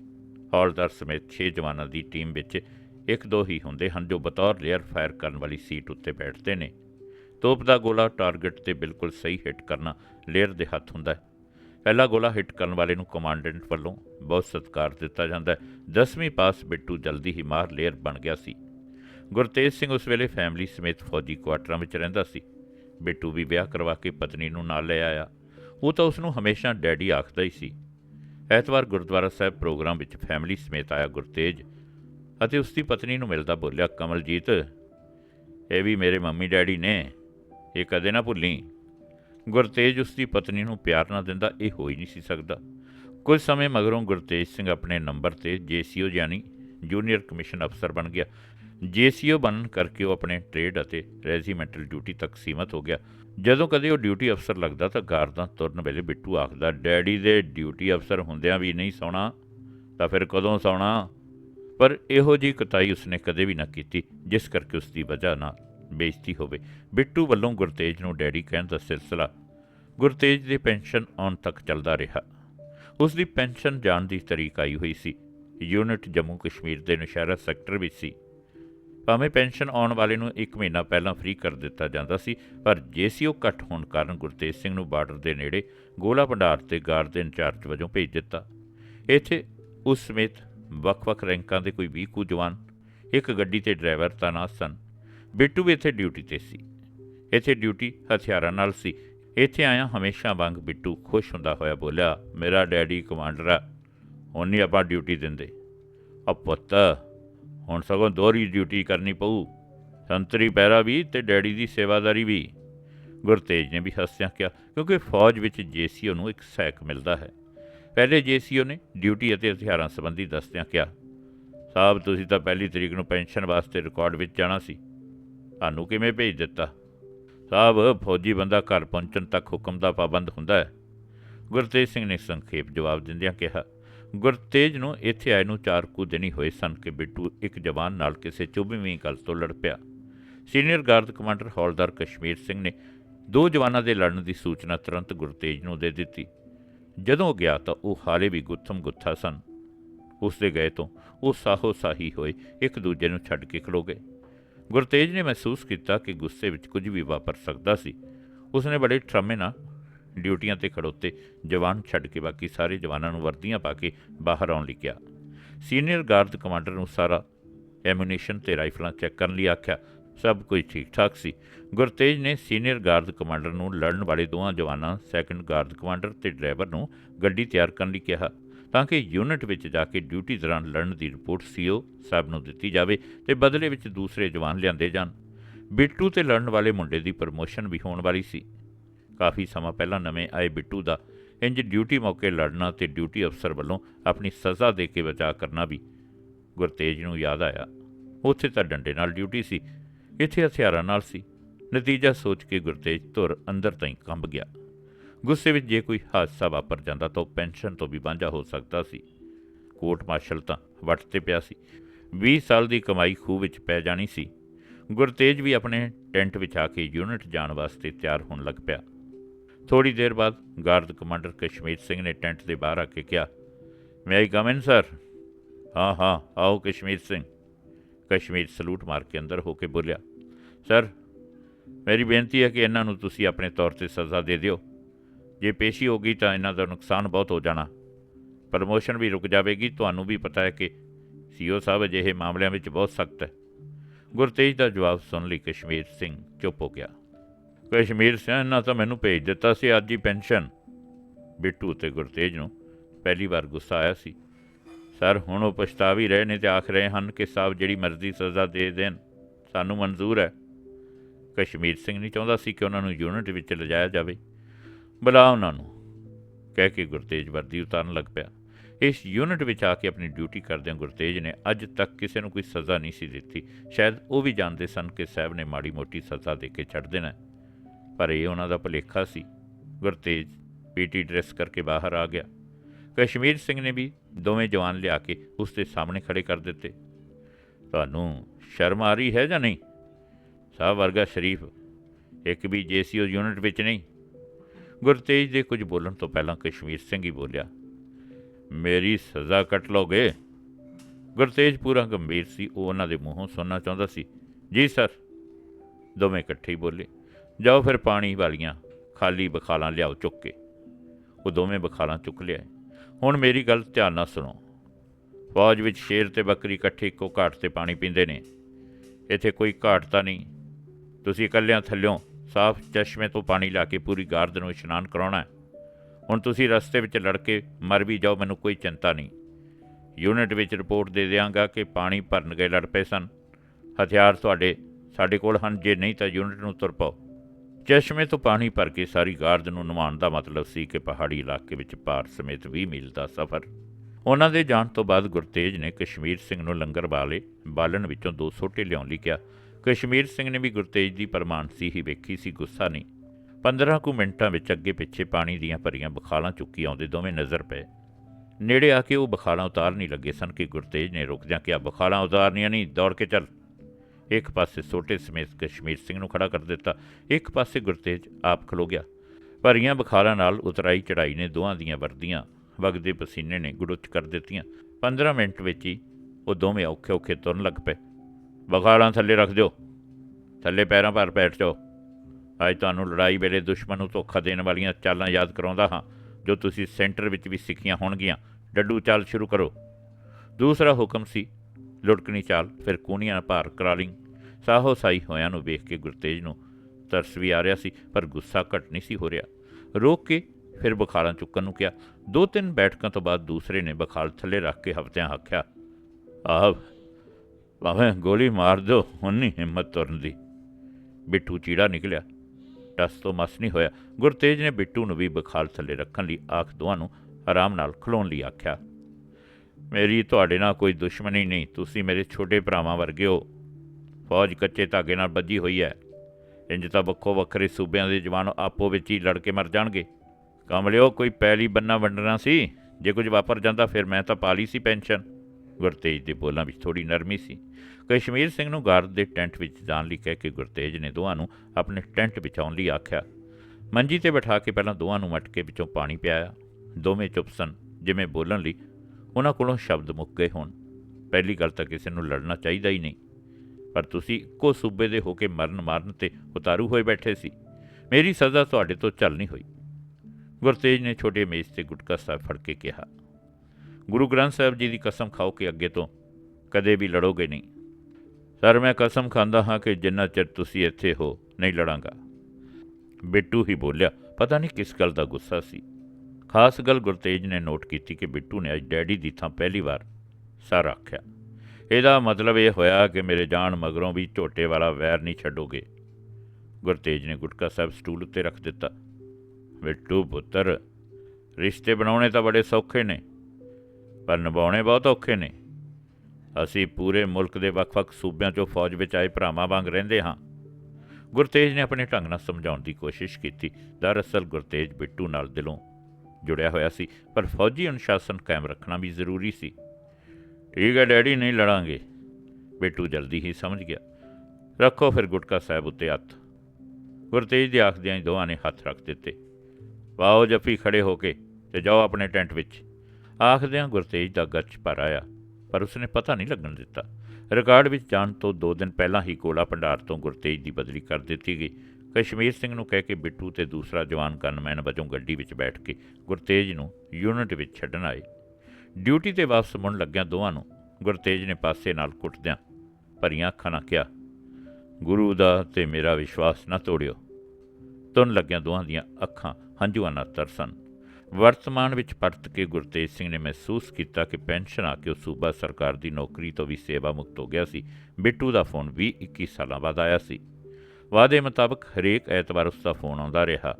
ਹੌਲਦਾਰ ਸਮੇਤ 6 ਜਵਾਨਾਂ ਦੀ ਟੀਮ ਵਿੱਚ ਇੱਕ ਦੋ ਹੀ ਹੁੰਦੇ ਹਨ ਜੋ ਬਤੌਰ ਲੇਅਰ ਫਾਇਰ ਕਰਨ ਵਾਲੀ ਸੀਟ ਉੱਤੇ ਬੈਠਦੇ ਨੇ। ਤੋਪ ਦਾ ਗੋਲਾ ਟਾਰਗੇਟ ਤੇ ਬਿਲਕੁਲ ਸਹੀ ਹਿੱਟ ਕਰਨਾ ਲੇਅਰ ਦੇ ਹੱਥ ਹੁੰਦਾ ਹੈ। ਪਹਿਲਾ ਗੋਲਾ ਹਿੱਟ ਕਰਨ ਵਾਲੇ ਨੂੰ ਕਮਾਂਡੈਂਟ ਵੱਲੋਂ ਬਹੁਤ ਸਤਿਕਾਰ ਦਿੱਤਾ ਜਾਂਦਾ ਹੈ। 10ਵੀਂ ਪਾਸ ਬਿੱਟੂ ਜਲਦੀ ਹੀ ਮਾਰ ਲੇਅਰ ਬਣ ਗਿਆ ਸੀ। ਗੁਰਤੇਜ ਸਿੰਘ ਉਸ ਵੇਲੇ ਫੈਮਿਲੀ ਸਮੇਤ ਫੌਜੀ ਕੁਆਟਰਾਂ ਵਿੱਚ ਰਹਿੰਦਾ ਸੀ। ਬਿੱਟੂ ਵੀ ਵਿਆਹ ਕਰਵਾ ਕੇ ਪਤਨੀ ਨੂੰ ਨਾਲ ਲੈ ਆਇਆ। ਉਹ ਤਾਂ ਉਸ ਨੂੰ ਹਮੇਸ਼ਾ ਡੈਡੀ ਆਖਦਾ ਹੀ ਸੀ। ਐਤਵਾਰ ਗੁਰਦੁਆਰਾ ਸਾਹਿਬ ਪ੍ਰੋਗਰਾਮ ਵਿੱਚ ਫੈਮਿਲੀ ਸਮੇਤ ਆਇਆ ਗੁਰਤੇਜ। ਅਤੇ ਉਸ ਦੀ ਪਤਨੀ ਨੂੰ ਮਿਲਦਾ ਬੋਲਿਆ, ਕਮਲਜੀਤ, ਇਹ ਵੀ ਮੇਰੇ ਮੰਮੀ ਡੈਡੀ ਨੇ, ਇਹ ਕਦੇ ਨਾ ਭੁੱਲੀ। ਗੁਰਤੇਜ ਉਸ ਦੀ ਪਤਨੀ ਨੂੰ ਪਿਆਰ ਨਾ ਦਿੰਦਾ, ਇਹ ਹੋ ਹੀ ਨਹੀਂ ਸੀ ਸਕਦਾ। ਕੁਝ ਸਮੇਂ ਮਗਰੋਂ ਗੁਰਤੇਜ ਸਿੰਘ ਆਪਣੇ ਨੰਬਰ ਤੇ ਜੀਸੀਓ ਯਾਨੀ ਜੂਨੀਅਰ ਕਮਿਸ਼ਨ ਅਫਸਰ ਬਣ ਗਿਆ। ਜੀਸੀਓ ਬਣਨ ਕਰਕੇ ਉਹ ਆਪਣੇ ਟ੍ਰੇਡ ਅਤੇ ਰੈਜੀਮੈਂਟਲ ਡਿਊਟੀ ਤੱਕ ਸੀਮਤ ਹੋ ਗਿਆ। ਜਦੋਂ ਕਦੇ ਉਹ ਡਿਊਟੀ ਅਫਸਰ ਲੱਗਦਾ ਤਾਂ ਗਾਰਦਾਂ ਤੁਰਨ ਵੇਲੇ ਬਿੱਟੂ ਆਖਦਾ, ਡੈਡੀ ਦੇ ਡਿਊਟੀ ਅਫਸਰ ਹੁੰਦਿਆਂ ਵੀ ਨਹੀਂ ਸੌਣਾ, ਤਾਂ ਫਿਰ ਕਦੋਂ ਸੌਣਾ? ਪਰ ਇਹੋ ਜੀ ਕਤਾਈ ਉਸਨੇ ਕਦੇ ਵੀ ਨਾ ਕੀਤੀ, ਜਿਸ ਕਰਕੇ ਉਸ ਦੀ ਵਜ੍ਹਾ ਨਾਲ ਬੇਇੱਜ਼ਤੀ ਹੋਵੇ। ਬਿੱਟੂ ਵੱਲੋਂ ਗੁਰਤੇਜ ਨੂੰ ਡੈਡੀ ਕਹਿਣ ਦਾ ਸਿਲਸਿਲਾ ਗੁਰਤੇਜ ਦੀ ਪੈਨਸ਼ਨ ਆਉਣ ਤੱਕ ਚੱਲਦਾ ਰਿਹਾ। ਉਸ ਦੀ ਪੈਨਸ਼ਨ ਜਾਣ ਦੀ ਤਰੀਕ ਆਈ ਹੋਈ ਸੀ। ਯੂਨਿਟ ਜੰਮੂ ਕਸ਼ਮੀਰ ਦੇ ਨੁਸ਼ਹਿਰਾ ਸੈਕਟਰ ਵਿੱਚ ਸੀ। ਭਾਵੇਂ ਪੈਨਸ਼ਨ ਆਉਣ ਵਾਲੇ ਨੂੰ 1 ਮਹੀਨਾ ਪਹਿਲਾਂ ਫ੍ਰੀ ਕਰ ਦਿੱਤਾ ਜਾਂਦਾ ਸੀ, ਪਰ ਜੇਸੀਓ ਘੱਟ ਹੋਣ ਕਾਰਨ ਗੁਰਤੇਜ ਸਿੰਘ ਨੂੰ ਬਾਰਡਰ ਦੇ ਨੇੜੇ ਗੋਲਾ ਭੰਡਾਰ ਤੇ ਗਾਰਡ ਦੇ ਇੰਚਾਰਜ ਵਜੋਂ ਭੇਜ ਦਿੱਤਾ। ਇੱਥੇ ਉਸ ਸਮੇਤ ਵੱਖ-ਵੱਖ ਰੈਂਕਾਂ ਦੇ ਕੋਈ 20 ਕੁ ਜਵਾਨ, ਇੱਕ ਗੱਡੀ ਤੇ ਡਰਾਈਵਰ ਤਾਨਾਤ ਸਨ। ਬਿੱਟੂ ਵੀ ਇੱਥੇ ਡਿਊਟੀ ਤੇ ਸੀ। ਇੱਥੇ ਡਿਊਟੀ ਹਥਿਆਰਾਂ ਨਾਲ ਸੀ। ਇੱਥੇ ਆਇਆ ਹਮੇਸ਼ਾ ਵਾਂਗ ਬਿੱਟੂ ਖੁਸ਼ ਹੁੰਦਾ ਹੋਇਆ ਬੋਲਿਆ, ਮੇਰਾ ਡੈਡੀ ਕਮਾਂਡਰ ਆ ਹੁਣ ਨਹੀਂ ਆਪਾਂ ਡਿਊਟੀ ਦਿੰਦੇ। ਆ ਪੁੱਤ, ਹੁਣ ਸਗੋਂ ਦੋਹਰੀ ਡਿਊਟੀ ਕਰਨੀ ਪਊ। ਸੰਤਰੀ ਪੈਰਾ ਵੀ ਤੇ ਡੈਡੀ ਦੀ ਸੇਵਾਦਾਰੀ ਵੀ। ਗੁਰਤੇਜ ਨੇ ਵੀ ਹੱਸਿਆ ਕਿਹਾ, ਕਿਉਂਕਿ ਫੌਜ ਵਿੱਚ ਜੇਸੀਓ ਨੂੰ ਇੱਕ ਸੈਕ ਮਿਲਦਾ ਹੈ। ਪਹਿਲੇ ਜੇਸੀਓ ਨੇ ਡਿਊਟੀ ਅਤੇ ਹਥਿਆਰਾਂ ਸੰਬੰਧੀ ਦੱਸਦਿਆਂ ਕਿਹਾ ਸਾਹਿਬ ਤੁਸੀਂ ਤਾਂ ਪਹਿਲੀ ਤਰੀਕ ਨੂੰ ਪੈਨਸ਼ਨ ਵਾਸਤੇ ਰਿਕਾਰਡ ਵਿੱਚ ਜਾਣਾ ਸੀ। ਤੁਹਾਨੂੰ ਕਿਵੇਂ ਭੇਜ ਦਿੱਤਾ? ਸਾਹਿਬ ਫੌਜੀ ਬੰਦਾ ਘਰ ਪਹੁੰਚਣ ਤੱਕ ਹੁਕਮ ਦਾ ਪਾਬੰਦ ਹੁੰਦਾ ਹੈ। ਗੁਰਤੇਜ ਸਿੰਘ ਨੇ ਸੰਖੇਪ ਜਵਾਬ ਦਿੰਦਿਆਂ ਕਿਹਾ, ਗੁਰਤੇਜ ਨੂੰ ਇੱਥੇ ਆਏ ਨੂੰ ਚਾਰ ਕੁ ਦਿਨ ਹੀ ਹੋਏ ਸਨ ਕਿ ਬਿੱਟੂ ਇੱਕ ਜਵਾਨ ਨਾਲ ਕਿਸੇ ਚੁਭਵੀਂ ਗੱਲ ਤੋਂ ਲੜ ਪਿਆ। ਸੀਨੀਅਰ ਗਾਰਡ ਕਮਾਂਡਰ ਹੌਲਦਾਰ ਕਸ਼ਮੀਰ ਸਿੰਘ ਨੇ ਦੋ ਜਵਾਨਾਂ ਦੇ ਲੜਨ ਦੀ ਸੂਚਨਾ ਤੁਰੰਤ ਗੁਰਤੇਜ ਨੂੰ ਦੇ ਦਿੱਤੀ। ਜਦੋਂ ਗਿਆ ਤਾਂ ਉਹ ਹਾਲੇ ਵੀ ਗੁੱਥਮ ਗੁੱਥਾ ਸਨ। ਉਸ ਦੇ ਗਏ ਤੋਂ ਉਹ ਸਾਹੋ ਸਾਹੀ ਹੋਏ ਇੱਕ ਦੂਜੇ ਨੂੰ ਛੱਡ ਕੇ ਖਲੋ ਗਏ। ਗੁਰਤੇਜ ਨੇ ਮਹਿਸੂਸ ਕੀਤਾ ਕਿ ਗੁੱਸੇ ਵਿੱਚ ਕੁਝ ਵੀ ਵਾਪਰ ਸਕਦਾ ਸੀ। ਉਸਨੇ ਬੜੇ ਟਰਮੇ ਨਾਲ ਡਿਊਟੀਆਂ ਤੇ ਖੜੋਤੇ ਜਵਾਨ ਛੱਡ ਕੇ ਬਾਕੀ ਸਾਰੇ ਜਵਾਨਾਂ ਨੂੰ ਵਰਦੀਆਂ ਪਾ ਕੇ ਬਾਹਰ ਆਉਣ ਲਈ ਕਿਹਾ। ਸੀਨੀਅਰ ਗਾਰਡ ਕਮਾਂਡਰ ਨੂੰ ਸਾਰਾ ਐਮੂਨੀਸ਼ਨ ਤੇ ਰਾਈਫਲਾਂ ਚੈੱਕ ਕਰਨ ਲਈ ਆਖਿਆ ਸਭ ਕੁਝ ਠੀਕ ਠਾਕ ਸੀ। ਗੁਰਤੇਜ ਨੇ ਸੀਨੀਅਰ ਗਾਰਡ ਕਮਾਂਡਰ ਨੂੰ ਲੜਨ ਵਾਲੇ ਦੋਵਾਂ ਜਵਾਨਾਂ ਸੈਕੰਡ ਗਾਰਡ ਕਮਾਂਡਰ ਤੇ ਡਰਾਈਵਰ ਨੂੰ ਗੱਡੀ ਤਿਆਰ ਕਰਨ ਲਈ ਕਿਹਾ ਤਾਂ ਕਿ ਯੂਨਿਟ ਵਿੱਚ ਜਾ ਕੇ ਡਿਊਟੀ ਦੌਰਾਨ ਲੜਨ ਦੀ ਰਿਪੋਰਟ ਸੀਓ ਸਾਹਿਬ ਨੂੰ ਦਿੱਤੀ ਜਾਵੇ ਤੇ ਬਦਲੇ ਵਿੱਚ ਦੂਸਰੇ ਜਵਾਨ ਲਿਆਂਦੇ ਜਾਣ। ਬਿੱਟੂ ਤੇ ਲੜਨ ਵਾਲੇ ਮੁੰਡੇ ਦੀ ਪ੍ਰਮੋਸ਼ਨ ਵੀ ਹੋਣ ਵਾਲੀ ਸੀ। ਕਾਫੀ ਸਮਾਂ ਪਹਿਲਾਂ ਨਵੇਂ ਆਏ ਬਿੱਟੂ ਦਾ ਇੰਜ ਡਿਊਟੀ ਮੌਕੇ ਲੜਨਾ ਤੇ ਡਿਊਟੀ ਅਫਸਰ ਵੱਲੋਂ ਆਪਣੀ ਸਜ਼ਾ ਦੇ ਕੇ ਬਚਾਅ ਕਰਨਾ ਵੀ ਗੁਰਤੇਜ ਨੂੰ ਯਾਦ ਆਇਆ। ਉੱਥੇ ਤਾਂ ਡੰਡੇ ਨਾਲ ਡਿਊਟੀ ਸੀ ਇੱਥੇ ਹਥਿਆਰਾਂ ਨਾਲ ਸੀ। ਨਤੀਜਾ ਸੋਚ ਕੇ ਗੁਰਤੇਜ ਧੁਰ ਅੰਦਰ ਤਾਈਂ ਕੰਬ ਗਿਆ। ਗੁੱਸੇ ਵਿੱਚ ਜੇ ਕੋਈ ਹਾਦਸਾ ਵਾਪਰ ਜਾਂਦਾ ਤਾਂ ਉਹ ਪੈਨਸ਼ਨ ਤੋਂ ਵੀ ਵਾਂਝਾ ਹੋ ਸਕਦਾ ਸੀ। ਕੋਰਟ ਮਾਰਸ਼ਲ ਤਾਂ ਵੱਟ ਤੇ ਪਿਆ ਸੀ। 20 ਸਾਲ ਦੀ ਕਮਾਈ ਖੂਹ ਵਿੱਚ ਪੈ ਜਾਣੀ ਸੀ। ਗੁਰਤੇਜ ਵੀ ਆਪਣੇ ਟੈਂਟ ਵਿੱਚ ਆ ਕੇ ਯੂਨਿਟ ਜਾਣ ਵਾਸਤੇ ਤਿਆਰ ਹੋਣ ਲੱਗ ਪਿਆ। ਥੋੜੀ ਦੇਰ ਬਾਅਦ ਗਾਰਡ ਕਮਾਂਡਰ ਕਸ਼ਮੀਰ ਸਿੰਘ ਨੇ ਟੈਂਟ ਦੇ ਬਾਹਰ ਆ ਕੇ ਕਿਹਾ, ਮੈਂ ਆਈ ਕਮ ਸਰ ਹਾਂ ਹਾਂ, ਆਓ ਕਸ਼ਮੀਰ ਸਿੰਘ। ਕਸ਼ਮੀਰ ਸਲੂਟ ਮਾਰ ਕੇ ਅੰਦਰ ਹੋ ਕੇ ਬੋਲਿਆ ਸਰ, ਮੇਰੀ ਬੇਨਤੀ ਹੈ ਕਿ ਇਹਨਾਂ ਨੂੰ ਤੁਸੀਂ ਆਪਣੇ ਤੌਰ ਤੇ ਸਜ਼ਾ ਦੇ ਦਿਓ। ਜੇ ਪੇਸ਼ੀ ਹੋ ਗਈ ਤਾਂ ਇਹਨਾਂ ਦਾ ਨੁਕਸਾਨ ਬਹੁਤ ਹੋ ਜਾਣਾ। ਪ੍ਰਮੋਸ਼ਨ ਵੀ ਰੁਕ ਜਾਵੇਗੀ। ਤੁਹਾਨੂੰ ਵੀ ਪਤਾ ਹੈ ਕਿ ਸੀਓ ਸਾਹਿਬ ਅਜਿਹੇ ਮਾਮਲਿਆਂ ਵਿੱਚ ਬਹੁਤ ਸਖਤ ਹੈ। ਗੁਰਤੇਜ ਦਾ ਜਵਾਬ ਸੁਣ ਲਈ ਕਸ਼ਮੀਰ ਸਿੰਘ ਚੁੱਪ ਹੋ ਗਿਆ। ਕਸ਼ਮੀਰ ਸਿੰਘ, ਇਹਨਾਂ ਤਾਂ ਮੈਨੂੰ ਭੇਜ ਦਿੱਤਾ ਸੀ। ਅੱਜ ਹੀ ਪੈਨਸ਼ਨ। ਬਿੱਟੂ ਤੇ ਗੁਰਤੇਜ ਨੂੰ ਪਹਿਲੀ ਵਾਰ ਗੁੱਸਾ ਆਇਆ ਸੀ। ਸਰ, ਹੁਣ ਉਹ ਪਛਤਾ ਵੀ ਰਹੇ ਨੇ ਤੇ ਆਖ ਰਹੇ ਹਨ ਕਿ ਸਾਹਿਬ ਜਿਹੜੀ ਮਰਜ਼ੀ ਸਜ਼ਾ ਦੇ ਦੇਣ, ਸਾਨੂੰ ਮਨਜ਼ੂਰ ਹੈ। ਕਸ਼ਮੀਰ ਸਿੰਘ ਨਹੀਂ ਚਾਹੁੰਦਾ ਸੀ ਕਿ ਉਹਨਾਂ ਨੂੰ ਯੂਨਿਟ ਵਿੱਚ ਲਿਜਾਇਆ ਜਾਵੇ। ਬੁਲਾ ਉਹਨਾਂ ਨੂੰ ਕਹਿ ਕੇ ਗੁਰਤੇਜ ਵਰਦੀ ਉਤਾਰਨ ਲੱਗ ਪਿਆ। ਇਸ ਯੂਨਿਟ ਵਿੱਚ ਆ ਕੇ ਆਪਣੀ ਡਿਊਟੀ ਕਰਦਿਆਂ ਗੁਰਤੇਜ ਨੇ ਅੱਜ ਤੱਕ ਕਿਸੇ ਨੂੰ ਕੋਈ ਸਜ਼ਾ ਨਹੀਂ ਸੀ ਦਿੱਤੀ। ਸ਼ਾਇਦ ਉਹ ਵੀ ਜਾਣਦੇ ਸਨ ਕਿ ਸਾਹਿਬ ਨੇ ਮਾੜੀ ਮੋਟੀ ਸਜ਼ਾ ਦੇ ਕੇ ਛੱਡ ਦੇਣਾ ਪਰ ਇਹ ਉਹਨਾਂ ਦਾ ਭੁਲੇਖਾ ਸੀ। ਗੁਰਤੇਜ ਪੀਟੀ ਡਰੈਸ ਕਰਕੇ ਬਾਹਰ ਆ ਗਿਆ। ਕਸ਼ਮੀਰ ਸਿੰਘ ਨੇ ਵੀ ਦੋਵੇਂ ਜਵਾਨ ਲਿਆ ਕੇ ਉਸ ਦੇ ਸਾਹਮਣੇ ਖੜੇ ਕਰ ਦਿੱਤੇ। ਤੁਹਾਨੂੰ ਸ਼ਰਮ ਆ ਰਹੀ ਹੈ ਜਾਂ ਨਹੀਂ? ਸਾਹਿਬ ਵਰਗਾ ਸ਼ਰੀਫ, ਇੱਕ ਵੀ ਜੇਸੀਓ ਯੂਨਿਟ ਵਿੱਚ ਨਹੀਂ। ਗੁਰਤੇਜ ਦੇ ਕੁਝ ਬੋਲਣ ਤੋਂ ਪਹਿਲਾਂ ਕਸ਼ਮੀਰ ਸਿੰਘ ਹੀ ਬੋਲਿਆ, ਮੇਰੀ ਸਜ਼ਾ ਕੱਟ ਲੋਗੇ ਗੁਰਤੇਜ ਪੂਰਾ ਗੰਭੀਰ ਸੀ, ਉਹ ਉਹਨਾਂ ਦੇ ਮੂੰਹੋਂ ਸੁਣਨਾ ਚਾਹੁੰਦਾ ਸੀ, ਜੀ ਸਰ। ਦੋਵੇਂ ਇਕੱਠੇ ਹੀ ਬੋਲੇ, ਜਾਓ ਫਿਰ ਪਾਣੀ ਵਾਲੀਆਂ ਖਾਲੀ ਬਖਾਲਾਂ ਲਿਆਓ ਚੁੱਕ ਕੇ। ਉਹ ਦੋਵੇਂ ਬਖਾਲਾਂ ਚੁੱਕ ਲਿਆਏ, ਹੁਣ ਮੇਰੀ ਗੱਲ ਧਿਆਨ ਨਾਲ ਸੁਣੋ। ਫੌਜ ਵਿੱਚ ਸ਼ੇਰ ਤੇ ਬੱਕਰੀ ਇਕੱਠੇ ਇੱਕੋ ਘਾਟ ਤੇ ਪਾਣੀ ਪੀਂਦੇ ਨੇ। ਇੱਥੇ ਕੋਈ ਘਾਟ ਤਾਂ ਨਹੀਂ। ਤੁਸੀਂ ਇਕੱਲਿਆਂ ਥੱਲਿਓਂ ਸਾਫ਼ ਚਸ਼ਮੇ ਤੋਂ ਪਾਣੀ ਲਾ ਕੇ ਪੂਰੀ ਗਾਰਦ ਨੂੰ ਇਸ਼ਨਾਨ ਕਰਾਉਣਾ ਹੈ। ਹੁਣ ਤੁਸੀਂ ਰਸਤੇ ਵਿੱਚ ਲੜ ਕੇ ਮਰ ਵੀ ਜਾਓ, ਮੈਨੂੰ ਕੋਈ ਚਿੰਤਾ ਨਹੀਂ। ਯੂਨਿਟ ਵਿੱਚ ਰਿਪੋਰਟ ਦੇ ਦਿਆਂਗਾ ਕਿ ਪਾਣੀ ਭਰਨ ਗਏ ਲੜ ਪਏ ਸਨ। ਹਥਿਆਰ ਤੁਹਾਡੇ, ਸਾਡੇ ਕੋਲ ਹਨ, ਜੇ ਨਹੀਂ ਤਾਂ ਯੂਨਿਟ ਨੂੰ ਤੁਰ ਪਾਓ। ਚਸ਼ਮੇ ਤੋਂ ਪਾਣੀ ਭਰ ਕੇ ਸਾਰੀ ਗਾਰਦ ਨੂੰ ਨਵਾਉਣ ਦਾ ਮਤਲਬ ਸੀ ਕਿ ਪਹਾੜੀ ਇਲਾਕੇ ਵਿੱਚ ਭਾਰ ਸਮੇਤ 20 ਮੀਲ ਦਾ ਸਫ਼ਰ। ਉਹਨਾਂ ਦੇ ਜਾਣ ਤੋਂ ਬਾਅਦ ਗੁਰਤੇਜ ਨੇ ਕਸ਼ਮੀਰ ਸਿੰਘ ਨੂੰ ਲੰਗਰ ਵਾਲੇ ਬਾਲਣ ਵਿੱਚੋਂ ਦੋ ਸੋਟੇ ਲਿਆਉਣ ਲਈ ਕਿਹਾ। ਕਸ਼ਮੀਰ ਸਿੰਘ ਨੇ ਵੀ ਗੁਰਤੇਜ ਦੀ ਪਰਮਾਨਸੀ ਹੀ ਵੇਖੀ ਸੀ, ਗੁੱਸਾ ਨਹੀਂ। 15 ਕੁ ਮਿੰਟਾਂ ਵਿੱਚ ਅੱਗੇ ਪਿੱਛੇ ਪਾਣੀ ਦੀਆਂ ਭਰੀਆਂ ਬਖਾਲਾਂ ਚੁੱਕੀ ਆਉਂਦੇ ਦੋਵੇਂ ਨਜ਼ਰ ਪਏ। ਨੇੜੇ ਆ ਕੇ ਉਹ ਬਖਾਲਾਂ ਉਤਾਰ ਨਹੀਂ ਲੱਗੇ ਸਨ ਕਿ ਗੁਰਤੇਜ ਨੇ ਰੁਕਦਿਆਂ ਕਿਹਾ ਬਖਾਲਾਂ ਉਤਾਰਨੀਆਂ ਨਹੀਂ, ਦੌੜ ਕੇ ਚੱਲ। ਇੱਕ ਪਾਸੇ ਸੋਟੇ ਸਮੇਤ ਕਸ਼ਮੀਰ ਸਿੰਘ ਨੂੰ ਖੜਾ ਕਰ ਦਿੱਤਾ, ਇੱਕ ਪਾਸੇ ਗੁਰਤੇਜ ਆਪ ਖਲੋ ਗਿਆ। ਭਰੀਆਂ ਬਖਾਲਾਂ ਨਾਲ ਉਤਰਾਈ ਚੜਾਈ ਨੇ ਦੋਹਾਂ ਦੀਆਂ ਵਰਦੀਆਂ ਵਗਦੇ ਪਸੀਨੇ ਨੇ ਗੁੜੁੱਚ ਕਰ ਦਿੱਤੀਆਂ। 15 ਮਿੰਟ ਵਿੱਚ ਹੀ ਉਹ ਦੋਵੇਂ ਔਖੇ ਔਖੇ ਤੁਰਨ ਲੱਗ ਪਏ। ਬਖਾਲਾਂ ਥੱਲੇ ਰੱਖ ਦਿਓ। ਥੱਲੇ ਪੈਰਾਂ ਪਰ ਬੈਠ ਜਾਓ। ਅੱਜ ਤੁਹਾਨੂੰ ਲੜਾਈ ਵੇਲੇ ਦੁਸ਼ਮਣ ਨੂੰ ਧੋਖਾ ਦੇਣ ਵਾਲੀਆਂ ਚਾਲਾਂ ਯਾਦ ਕਰਾਉਂਦਾ ਹਾਂ, ਜੋ ਤੁਸੀਂ ਸੈਂਟਰ ਵਿੱਚ ਵੀ ਸਿੱਖੀਆਂ ਹੋਣਗੀਆਂ। ਡੱਡੂ ਚਾਲ ਸ਼ੁਰੂ ਕਰੋ। ਦੂਸਰਾ ਹੁਕਮ ਸੀ ਲੁੜਕਣੀ ਚਾਲ, ਫਿਰ ਕੂਨੀਆਂ ਭਾਰ ਕਰਾਲਿੰਗ। ਸਾਹੋ ਸਾਈ ਹੋਇਆਂ ਨੂੰ ਵੇਖ ਕੇ ਗੁਰਤੇਜ ਨੂੰ ਤਰਸ ਵੀ ਆ ਰਿਹਾ ਸੀ, ਪਰ ਗੁੱਸਾ ਘਟ ਨਹੀਂ ਸੀ ਹੋ ਰਿਹਾ। ਰੋਕ ਕੇ ਫਿਰ ਬਖਾਲਾਂ ਚੁੱਕਣ ਨੂੰ ਕਿਹਾ। ਦੋ ਤਿੰਨ ਬੈਠਕਾਂ ਤੋਂ ਬਾਅਦ ਦੂਸਰੇ ਨੇ ਬਖਾਲ ਥੱਲੇ ਰੱਖ ਕੇ ਹਫਤਿਆਂ ਆਖਿਆ, ਆਹ ਭਾਵੇਂ ਗੋਲੀ ਮਾਰ ਦਿਓ ਹੁਣ ਨਹੀਂ ਹਿੰਮਤ ਤੁਰਨ ਦੀ। ਬਿੱਟੂ ਚੀੜਾ ਨਿਕਲਿਆ। ਟਸ ਤੋਂ ਮਸ ਨਹੀਂ ਹੋਇਆ। ਗੁਰਤੇਜ ਨੇ ਬਿੱਟੂ ਨੂੰ ਵੀ ਬਖਾਲ ਥੱਲੇ ਰੱਖਣ ਲਈ ਆਖ ਦੋਹਾਂ ਨੂੰ ਆਰਾਮ ਨਾਲ ਖਲੋਣ ਲਈ ਆਖਿਆ, ਮੇਰੀ ਤੁਹਾਡੇ ਨਾਲ ਕੋਈ ਦੁਸ਼ਮਣੀ ਨਹੀਂ। ਤੁਸੀਂ ਮੇਰੇ ਛੋਟੇ ਭਰਾਵਾਂ ਵਰਗੇ ਹੋ। ਫੌਜ ਕੱਚੇ ਧਾਗੇ ਨਾਲ ਬੱਝੀ ਹੋਈ ਹੈ। ਇੰਜ ਤਾਂ ਵੱਖੋ ਵੱਖਰੇ ਸੂਬਿਆਂ ਦੇ ਜਵਾਨ ਆਪੋ ਵਿੱਚ ਹੀ ਲੜ ਕੇ ਮਰ ਜਾਣਗੇ। ਕਮਲਿਓ, ਕੋਈ ਪੈਲੀ ਬੰਨਾ ਵੰਡਣਾ ਸੀ? ਜੇ ਕੁਝ ਵਾਪਰ ਜਾਂਦਾ, ਫਿਰ ਮੈਂ ਤਾਂ ਪਾਲੀ ਸੀ ਪੈਨਸ਼ਨ। ਗੁਰਤੇਜ ਦੇ ਬੋਲਾਂ ਵਿੱਚ ਥੋੜੀ ਨਰਮੀ ਸੀ। ਕਸ਼ਮੀਰ ਸਿੰਘ ਨੂੰ ਗਾਰਡ ਦੇ ਟੈਂਟ ਵਿੱਚ ਜਾਣ ਲਈ ਕਹਿ ਕੇ ਗੁਰਤੇਜ ਨੇ ਦੋਹਾਂ ਨੂੰ ਆਪਣੇ ਟੈਂਟ ਵਿੱਚ ਆਉਣ ਲਈ ਆਖਿਆ, ਮੰਜੀ ਤੇ ਬਿਠਾ ਕੇ ਪਹਿਲਾਂ ਦੋਹਾਂ ਨੂੰ ਮਟਕੇ ਵਿੱਚੋਂ ਪਾਣੀ ਪਿਆਇਆ। ਦੋਵੇਂ ਚੁੱਪ ਸਨ, ਜਿਵੇਂ ਬੋਲਣ ਲਈ ਉਹਨਾਂ ਕੋਲੋਂ ਸ਼ਬਦ ਮੁੱਕ ਗਏ ਹੋਣ। ਪਹਿਲੀ ਗੱਲ ਤਾਂ ਕਿਸੇ ਨੂੰ ਲੜਨਾ ਚਾਹੀਦਾ ਹੀ ਨਹੀਂ। ਪਰ ਤੁਸੀਂ ਇੱਕੋ ਸੂਬੇ ਦੇ ਹੋ ਕੇ ਮਰਨ ਮਾਰਨ ਤੇ ਉਤਾਰੂ ਹੋਏ ਬੈਠੇ ਸੀ। ਮੇਰੀ ਸਜ਼ਾ ਤੁਹਾਡੇ ਤੋਂ ਚੱਲ ਨਹੀਂ ਹੋਈ। ਗੁਰਤੇਜ ਨੇ ਛੋਟੇ ਮੇਜ਼ ਤੇ ਗੁਟਕਾ ਸਾਹਿਬ ਫੜ ਕੇ ਕਿਹਾ ਗੁਰੂ ਗ੍ਰੰਥ ਸਾਹਿਬ ਜੀ ਦੀ ਕਸਮ ਖਾਓ ਕਿ ਅੱਗੇ ਤੋਂ ਕਦੇ ਵੀ ਲੜੋਗੇ ਨਹੀਂ। ਸਰ, ਮੈਂ ਕਸਮ ਖਾਂਦਾ ਹਾਂ ਕਿ ਜਿੰਨਾ ਚਿਰ ਤੁਸੀਂ ਇੱਥੇ ਹੋ, ਨਹੀਂ ਲੜਾਂਗਾ। ਬਿੱਟੂ ਹੀ ਬੋਲਿਆ, ਪਤਾ ਨਹੀਂ ਕਿਸ ਗੱਲ ਦਾ ਗੁੱਸਾ ਸੀ। ਖਾਸ ਗੱਲ ਗੁਰਤੇਜ ਨੇ ਨੋਟ ਕੀਤੀ ਕਿ ਬਿੱਟੂ ਨੇ ਅੱਜ ਡੈਡੀ ਦੀ ਥਾਂ ਪਹਿਲੀ ਵਾਰ ਸਰ ਆਖਿਆ। ਇਹਦਾ ਮਤਲਬ ਇਹ ਹੋਇਆ ਕਿ ਮੇਰੇ ਜਾਣ ਮਗਰੋਂ ਵੀ ਝੋਟੇ ਵਾਲਾ ਵੈਰ ਨਹੀਂ ਛੱਡੋਗੇ। ਗੁਰਤੇਜ ਨੇ ਗੁਟਕਾ ਸਾਹਿਬ ਸਟੂਲ ਉੱਤੇ ਰੱਖ ਦਿੱਤਾ। ਬਿੱਟੂ ਪੁੱਤਰ, ਰਿਸ਼ਤੇ ਬਣਾਉਣੇ ਤਾਂ ਬੜੇ ਸੌਖੇ ਨੇ। ਪਰ ਨਿਭਾਉਣੇ ਬਹੁਤ ਔਖੇ ਨੇ। ਅਸੀਂ ਪੂਰੇ ਮੁਲਕ ਦੇ ਵੱਖ-ਵੱਖ ਸੂਬਿਆਂ 'ਚੋਂ ਫੌਜ ਵਿੱਚ ਆਏ ਭਰਾਵਾਂ ਵਾਂਗ ਰਹਿੰਦੇ ਹਾਂ। ਗੁਰਤੇਜ ਨੇ ਆਪਣੇ ਢੰਗ ਨਾਲ ਸਮਝਾਉਣ ਦੀ ਕੋਸ਼ਿਸ਼ ਕੀਤੀ। ਦਰਅਸਲ ਗੁਰਤੇਜ ਬਿੱਟੂ ਨਾਲ ਦਿਲੋਂ ਜੁੜਿਆ ਹੋਇਆ ਸੀ, ਪਰ ਫੌਜੀ ਅਨੁਸ਼ਾਸਨ ਕਾਇਮ ਰੱਖਣਾ ਵੀ ਜ਼ਰੂਰੀ ਸੀ। ਠੀਕ ਹੈ ਡੈਡੀ, ਨਹੀਂ ਲੜਾਂਗੇ। ਬਿੱਟੂ ਜਲਦੀ ਹੀ ਸਮਝ ਗਿਆ। ਰੱਖੋ ਫਿਰ ਗੁਟਕਾ ਸਾਹਿਬ ਉੱਤੇ ਹੱਥ। ਗੁਰਤੇਜ ਦੇ ਆਖਦਿਆਂ ਹੀ ਦੋਵਾਂ ਨੇ ਹੱਥ ਰੱਖ ਦਿੱਤੇ। ਵਾਓ ਜੱਫੀ ਖੜੇ ਹੋ ਕੇ ਤੇ ਜਾਓ ਆਪਣੇ ਟੈਂਟ ਵਿੱਚ। ਆਖਦਿਆਂ ਗੁਰਤੇਜ ਦਾ ਗੱਚ ਪਰ ਆਇਆ, ਪਰ ਉਸਨੇ ਪਤਾ ਨਹੀਂ ਲੱਗਣ ਦਿੱਤਾ। ਰਿਕਾਰਡ ਵਿੱਚ ਜਾਣ ਤੋਂ 2 ਦਿਨ ਪਹਿਲਾਂ ਹੀ ਕੋਲਾ ਭੰਡਾਰ ਤੋਂ ਗੁਰਤੇਜ ਦੀ ਬਦਲੀ ਕਰ ਦਿੱਤੀ ਗਈ। ਕਸ਼ਮੀਰ ਸਿੰਘ ਨੂੰ ਕਹਿ ਕੇ ਬਿੱਟੂ ਤੇ ਦੂਸਰਾ ਜਵਾਨ ਗਨਮੈਨ ਵਜੋਂ ਗੱਡੀ ਵਿੱਚ ਬੈਠ ਕੇ ਗੁਰਤੇਜ ਨੂੰ ਯੂਨਿਟ ਵਿੱਚ ਛੱਡਣ ਆਏ। ਡਿਊਟੀ ਤੇ ਵਾਪਸ ਮੁੜਨ ਲੱਗਿਆਂ ਦੋਵਾਂ ਨੂੰ ਗੁਰਤੇਜ ਨੇ ਪਾਸੇ ਨਾਲ ਕੁੱਟਦਿਆਂ ਭਰੀਆਂ ਅੱਖਾਂ ਨਾਲ ਕਿਹਾ, ਗੁਰੂ ਦਾ ਤੇ ਮੇਰਾ ਵਿਸ਼ਵਾਸ ਨਾ ਤੋੜਿਓ। ਤੁਰਨ ਲੱਗਿਆਂ ਦੋਹਾਂ ਦੀਆਂ ਅੱਖਾਂ ਹੰਝੂਆਂ ਨਾਲ ਤਰਸਨ ਵਰਤਮਾਨ ਵਿੱਚ ਪਰਤ ਕੇ ਗੁਰਤੇਜ ਸਿੰਘ ਨੇ ਮਹਿਸੂਸ ਕੀਤਾ ਕਿ ਪੈਨਸ਼ਨ ਆ ਕੇ ਉਹ ਸੂਬਾ ਸਰਕਾਰ ਦੀ ਨੌਕਰੀ ਤੋਂ ਵੀ ਸੇਵਾ ਮੁਕਤ ਹੋ ਗਿਆ ਸੀ। ਬਿੱਟੂ ਦਾ ਫੋਨ ਵੀ 21 ਸਾਲਾਂ ਬਾਅਦ ਆਇਆ ਸੀ। ਵਾਅਦੇ ਮੁਤਾਬਕ ਹਰੇਕ ਐਤਵਾਰ ਉਸ ਦਾ ਫੋਨ ਆਉਂਦਾ ਰਿਹਾ।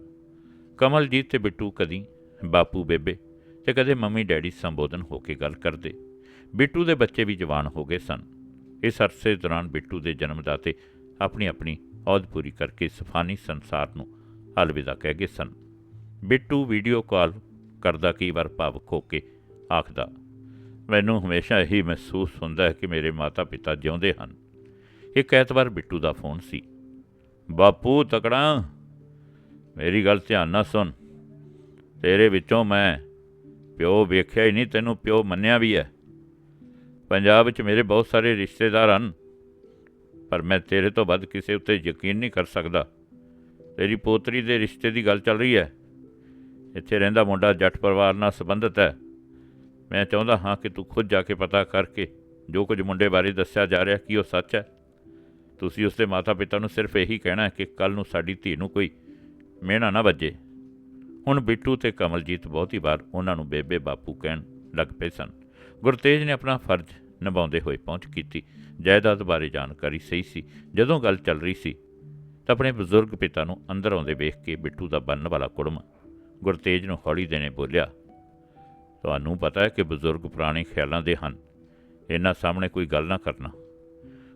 ਕਮਲਜੀਤ ਤੇ ਬਿੱਟੂ ਕਦੀ ਬਾਪੂ, ਬੇਬੇ ਤੇ ਕਦੇ ਮੰਮੀ, ਡੈਡੀ ਸੰਬੋਧਨ ਹੋ ਕੇ ਗੱਲ ਕਰਦੇ। ਬਿੱਟੂ ਦੇ ਬੱਚੇ ਵੀ ਜਵਾਨ ਹੋ ਗਏ ਸਨ। ਇਸ ਅਰਸੇ ਦੌਰਾਨ ਬਿੱਟੂ ਦੇ ਜਨਮਦਾਤੇ ਆਪਣੀ ਆਪਣੀ ਅਹੁਦ ਪੂਰੀ ਕਰਕੇ ਸਫਾਨੀ ਸੰਸਾਰ ਨੂੰ ਅਲਵਿਦਾ ਕਹਿ ਗਏ ਸਨ। ਬਿੱਟੂ ਵੀਡੀਓ ਕਾਲ ਕਰਦਾ ਕਈ ਵਾਰ ਭਾਵੁਕ ਹੋ ਕੇ ਆਖਦਾ। ਮੈਨੂੰ ਹਮੇਸ਼ਾ ਇਹੀ ਮਹਿਸੂਸ ਹੁੰਦਾ ਹੈ ਕਿ ਮੇਰੇ ਮਾਤਾ-ਪਿਤਾ ਜਿਉਂਦੇ ਹਨ। ਇੱਕ ਐਤਵਾਰ ਬਿੱਟੂ ਦਾ ਫੋਨ ਸੀ। ਬਾਪੂ, ਤਕੜਾ। ਮੇਰੀ ਗੱਲ ਧਿਆਨ ਨਾਲ ਸੁਣ। ਤੇਰੇ ਵਿੱਚੋਂ ਮੈਂ ਪਿਓ ਵੇਖਿਆ ਹੀ ਨਹੀਂ, ਤੈਨੂੰ ਪਿਓ ਮੰਨਿਆ ਵੀ ਹੈ। ਪੰਜਾਬ ਵਿੱਚ ਮੇਰੇ ਬਹੁਤ ਸਾਰੇ ਰਿਸ਼ਤੇਦਾਰ ਹਨ, ਪਰ ਮੈਂ ਤੇਰੇ ਤੋਂ ਵੱਧ ਕਿਸੇ ਉੱਤੇ ਯਕੀਨ ਨਹੀਂ ਕਰ ਸਕਦਾ। ਤੇਰੀ ਪੋਤਰੀ ਦੇ ਰਿਸ਼ਤੇ ਦੀ ਗੱਲ ਚੱਲ ਰਹੀ ਹੈ। ਇੱਥੇ ਰਹਿੰਦਾ ਮੁੰਡਾ ਜੱਟ ਪਰਿਵਾਰ ਨਾਲ ਸੰਬੰਧਿਤ ਹੈ। ਮੈਂ ਚਾਹੁੰਦਾ ਹਾਂ ਕਿ ਤੂੰ ਖੁਦ ਜਾ ਕੇ ਪਤਾ ਕਰਕੇ ਜੋ ਕੁਝ ਮੁੰਡੇ ਬਾਰੇ ਦੱਸਿਆ ਜਾ ਰਿਹਾ ਕੀ ਉਹ ਸੱਚ ਹੈ। ਤੁਸੀਂ ਉਸਦੇ ਮਾਤਾ-ਪਿਤਾ ਨੂੰ ਸਿਰਫ ਇਹੀ ਕਹਿਣਾ ਹੈ ਕਿ ਕੱਲ ਨੂੰ ਸਾਡੀ ਧੀ ਨੂੰ ਕੋਈ ਮਿਹਣਾ ਨਾ ਵੱਜੇ। ਹੁਣ ਬਿੱਟੂ ਤੇ ਕਮਲਜੀਤ ਬਹੁਤੀ ਵਾਰ ਉਹਨਾਂ ਨੂੰ ਬੇਬੇ ਬਾਪੂ ਕਹਿਣ ਲੱਗ ਪਏ ਸਨ। ਗੁਰਤੇਜ ਨੇ ਆਪਣਾ ਫਰਜ਼ ਨਿਭਾਉਂਦੇ ਹੋਏ ਪਹੁੰਚ ਕੀਤੀ। ਜਾਇਦਾਦ ਬਾਰੇ ਜਾਣਕਾਰੀ ਸਹੀ ਸੀ। ਜਦੋਂ ਗੱਲ ਚੱਲ ਰਹੀ ਸੀ ਤਾਂ ਆਪਣੇ ਬਜ਼ੁਰਗ ਪਿਤਾ ਨੂੰ ਅੰਦਰ ਆਉਂਦੇ ਵੇਖ ਕੇ ਬਿੱਟੂ ਦਾ ਬੰਨ ਵਾਲਾ ਕੁੜਮ ਗੁਰਤੇਜ ਨੂੰ ਹੌਲੀ ਦੇਣੇ ਬੋਲਿਆ, ਤੁਹਾਨੂੰ ਪਤਾ ਹੈ ਕਿ ਬਜ਼ੁਰਗ ਪੁਰਾਣੇ ਖਿਆਲਾਂ ਦੇ ਹਨ, ਇਹਨਾਂ ਸਾਹਮਣੇ ਕੋਈ ਗੱਲ ਨਾ ਕਰਨਾ।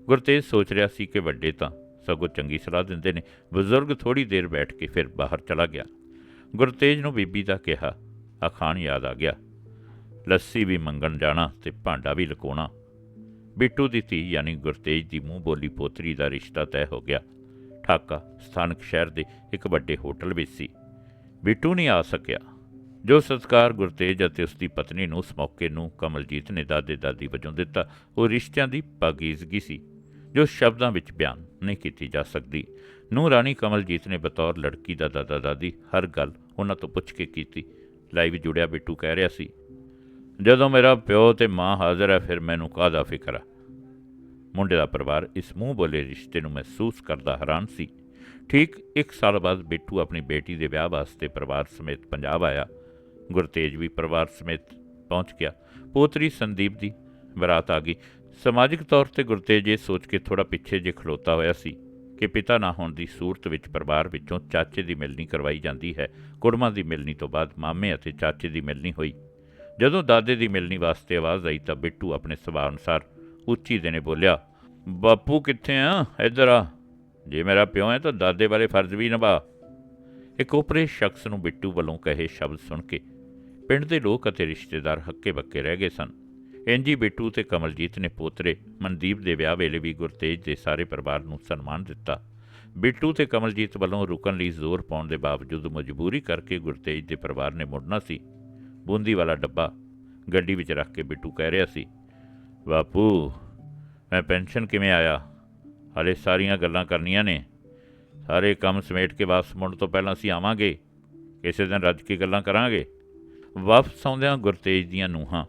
ਗੁਰਤੇਜ ਸੋਚ ਰਿਹਾ ਸੀ ਕਿ ਵੱਡੇ ਤਾਂ ਸਗੋਂ ਚੰਗੀ ਸਲਾਹ ਦਿੰਦੇ ਨੇ। ਬਜ਼ੁਰਗ ਥੋੜੀ ਦੇਰ ਬੈਠ ਕੇ ਫਿਰ ਬਾਹਰ ਚਲਾ ਗਿਆ। ਗੁਰਤੇਜ ਨੂੰ ਬੀਬੀ ਦਾ ਕਿਹਾ ਅਖਾਣ ਯਾਦ ਆ ਗਿਆ। ਲੱਸੀ ਵੀ ਮੰਗਣ ਜਾਣਾ ਤੇ ਭਾਂਡਾ ਵੀ ਲਕੋਣਾ। ਬਿੱਟੂ ਦੀ ਧੀ ਯਾਨੀ ਗੁਰਤੇਜ ਦੀ ਮੂੰਹ ਬੋਲੀ ਪੋਤਰੀ ਦਾ ਰਿਸ਼ਤਾ ਤੈਅ ਹੋ ਗਿਆ। ਠਾਕਾ ਸਥਾਨਕ ਸ਼ਹਿਰ ਦੇ ਇੱਕ ਵੱਡੇ ਹੋਟਲ ਵਿੱਚ ਸੀ। ਬਿੱਟੂ ਨਹੀਂ ਆ ਸਕਿਆ। ਜੋ ਸਤਕਾਰ ਗੁਰਤੇਜ ਅਤੇ ਉਸ ਦੀ ਪਤਨੀ ਨੂੰ ਉਸ ਮੌਕੇ ਨੂੰ ਕਮਲਜੀਤ ਨੇ ਦਾਦੇ ਦਾਦੀ ਵਜੋਂ ਦਿੱਤਾ, ਉਹ ਰਿਸ਼ਤਿਆਂ ਦੀ ਪਾਗੀਜ਼ਗੀ ਸੀ, ਜੋ ਸ਼ਬਦਾਂ ਵਿੱਚ ਬਿਆਨ ਨਹੀਂ ਕੀਤੀ ਜਾ ਸਕਦੀ। ਨੂੰ ਰਾਣੀ ਕਮਲਜੀਤ ਨੇ ਬਤੌਰ ਲੜਕੀ ਦਾ ਦਾਦਾ ਦਾਦੀ ਹਰ ਗੱਲ ਉਹਨਾਂ ਤੋਂ ਪੁੱਛ ਕੇ ਕੀਤੀ। ਲਾਈਵ ਜੁੜਿਆ ਬਿੱਟੂ ਕਹਿ ਰਿਹਾ ਸੀ, ਜਦੋਂ ਮੇਰਾ ਪਿਓ ਤੇ ਮਾਂ ਹਾਜ਼ਰ ਹੈ, ਫਿਰ ਮੈਨੂੰ ਕਾਹਦਾ ਫਿਕਰ ਆ? ਮੁੰਡੇ ਦਾ ਪਰਿਵਾਰ ਇਸ ਮੂੰਹ ਬੋਲੇ ਰਿਸ਼ਤੇ ਨੂੰ ਮਹਿਸੂਸ ਕਰਦਾ ਹੈਰਾਨ ਸੀ। ਠੀਕ ਇੱਕ ਸਾਲ ਬਾਅਦ ਬਿੱਟੂ ਆਪਣੀ ਬੇਟੀ ਦੇ ਵਿਆਹ ਵਾਸਤੇ ਪਰਿਵਾਰ ਸਮੇਤ ਪੰਜਾਬ ਆਇਆ। ਗੁਰਤੇਜ ਵੀ ਪਰਿਵਾਰ ਸਮੇਤ ਪਹੁੰਚ ਗਿਆ। ਪੋਤਰੀ ਸੰਦੀਪ ਦੀ ਬਰਾਤ ਆ ਗਈ। ਸਮਾਜਿਕ ਤੌਰ ਤੇ ਗੁਰਤੇਜ ਇਹ ਸੋਚ ਕੇ ਥੋੜਾ ਪਿੱਛੇ ਜੇ ਖਲੋਤਾ ਹੋਇਆ ਸੀ ਕਿ ਪਿਤਾ ਨਾ ਹੋਣ ਦੀ ਸੂਰਤ ਵਿੱਚ ਪਰਿਵਾਰ ਵਿੱਚੋਂ ਚਾਚੇ ਦੀ ਮਿਲਣੀ ਕਰਵਾਈ ਜਾਂਦੀ ਹੈ। ਕੁੜਮਾਂ ਦੀ ਮਿਲਣੀ ਤੋਂ ਬਾਅਦ ਮਾਮੇ ਅਤੇ ਚਾਚੇ ਦੀ ਮਿਲਣੀ ਹੋਈ। ਜਦੋਂ ਦਾਦੇ ਦੀ ਮਿਲਣੀ ਵਾਸਤੇ ਆਵਾਜ਼ ਆਈ ਤਾਂ ਬਿੱਟੂ ਆਪਣੇ ਸੁਭਾਅ ਅਨੁਸਾਰ ਉੱਚੀ ਦੇਣੇ ਬੋਲਿਆ, ਬਾਪੂ ਕਿੱਥੇ ਆ? ਇੱਧਰ ਆ। ਜੇ ਮੇਰਾ ਪਿਓ ਹੈ ਤਾਂ ਦਾਦੇ ਬਾਰੇ ਫਰਜ਼ ਵੀ ਨਿਭਾ। ਇੱਕ ਉਪਰੇ ਸ਼ਖਸ ਨੂੰ ਬਿੱਟੂ ਵੱਲੋਂ ਕਹੇ ਸ਼ਬਦ ਸੁਣ ਕੇ ਪਿੰਡ ਦੇ ਲੋਕ ਅਤੇ ਰਿਸ਼ਤੇਦਾਰ ਹੱਕੇ ਬੱਕੇ ਰਹਿ ਗਏ ਸਨ। ਇੰਜੀ ਬਿੱਟੂ ਤੇ ਕਮਲਜੀਤ ਨੇ ਪੋਤਰੇ ਮਨਦੀਪ ਦੇ ਵਿਆਹ ਵੇਲੇ ਵੀ ਗੁਰਤੇਜ ਦੇ ਸਾਰੇ ਪਰਿਵਾਰ ਨੂੰ ਸਨਮਾਨ ਦਿੱਤਾ। ਬਿੱਟੂ ਤੇ ਕਮਲਜੀਤ ਵੱਲੋਂ ਰੁਕਣ ਲਈ ਜ਼ੋਰ ਪਾਉਣ ਦੇ ਬਾਵਜੂਦ ਮਜਬੂਰੀ ਕਰਕੇ ਗੁਰਤੇਜ ਦੇ ਪਰਿਵਾਰ ਨੇ ਮੁੜਨਾ ਸੀ। ਬੂੰਦੀ ਵਾਲਾ ਡੱਬਾ ਗੱਡੀ ਵਿੱਚ ਰੱਖ ਕੇ ਬਿੱਟੂ ਕਹਿ ਰਿਹਾ ਸੀ, ਬਾਪੂ, ਮੈਂ ਪੈਨਸ਼ਨ ਕਿਵੇਂ ਆਇਆ? ਹਲੇ ਸਾਰੀਆਂ ਗੱਲਾਂ ਕਰਨੀਆਂ ਨੇ। ਸਾਰੇ ਕੰਮ ਸਮੇਟ ਕੇ ਵਾਪਸ ਮੁੜਨ ਤੋਂ ਪਹਿਲਾਂ ਅਸੀਂ ਆਵਾਂਗੇ। ਕਿਸੇ ਦਿਨ ਰੱਜ ਕੇ ਗੱਲਾਂ ਕਰਾਂਗੇ। ਵਾਪਸ ਆਉਂਦਿਆਂ ਗੁਰਤੇਜ ਦੀਆਂ ਨੂੰਹਾਂ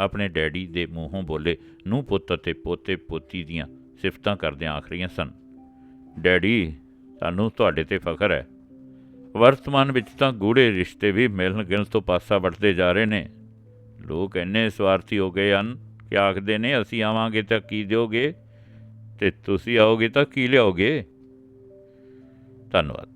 ਆਪਣੇ ਡੈਡੀ ਦੇ ਮੂੰਹੋਂ ਬੋਲੇ ਨੂੰ ਪੁੱਤ ਅਤੇ ਪੋਤੇ ਪੋਤੀ ਦੀਆਂ ਸਿਫਤਾਂ ਕਰਦਿਆਂ ਆਖਰੀਆਂ ਸਨ, ਡੈਡੀ, ਸਾਨੂੰ ਤੁਹਾਡੇ ਤੇ ਫਖਰ ਹੈ। ਵਰਤਮਾਨ ਵਿੱਚ ਤਾਂ ਗੂੜੇ ਰਿਸ਼ਤੇ ਵੀ ਮਿਲਣ ਗਿਲਣ ਤੋਂ ਪਾਸਾ ਵੱਟਦੇ ਜਾ ਰਹੇ ਨੇ। ਲੋਕ ਇੰਨੇ ਸਵਾਰਥੀ ਹੋ ਗਏ ਹਨ ਕਿ ਆਖਦੇ ਨੇ, ਅਸੀਂ ਆਵਾਂਗੇ ਤਾਂ ਕੀ ਦਿਓਗੇ? ਤੇ ਤੁਸੀਂ ਆਓਗੇ ਤਾਂ ਕੀ ਲਿਆਓਗੇ? ਧੰਨਵਾਦ।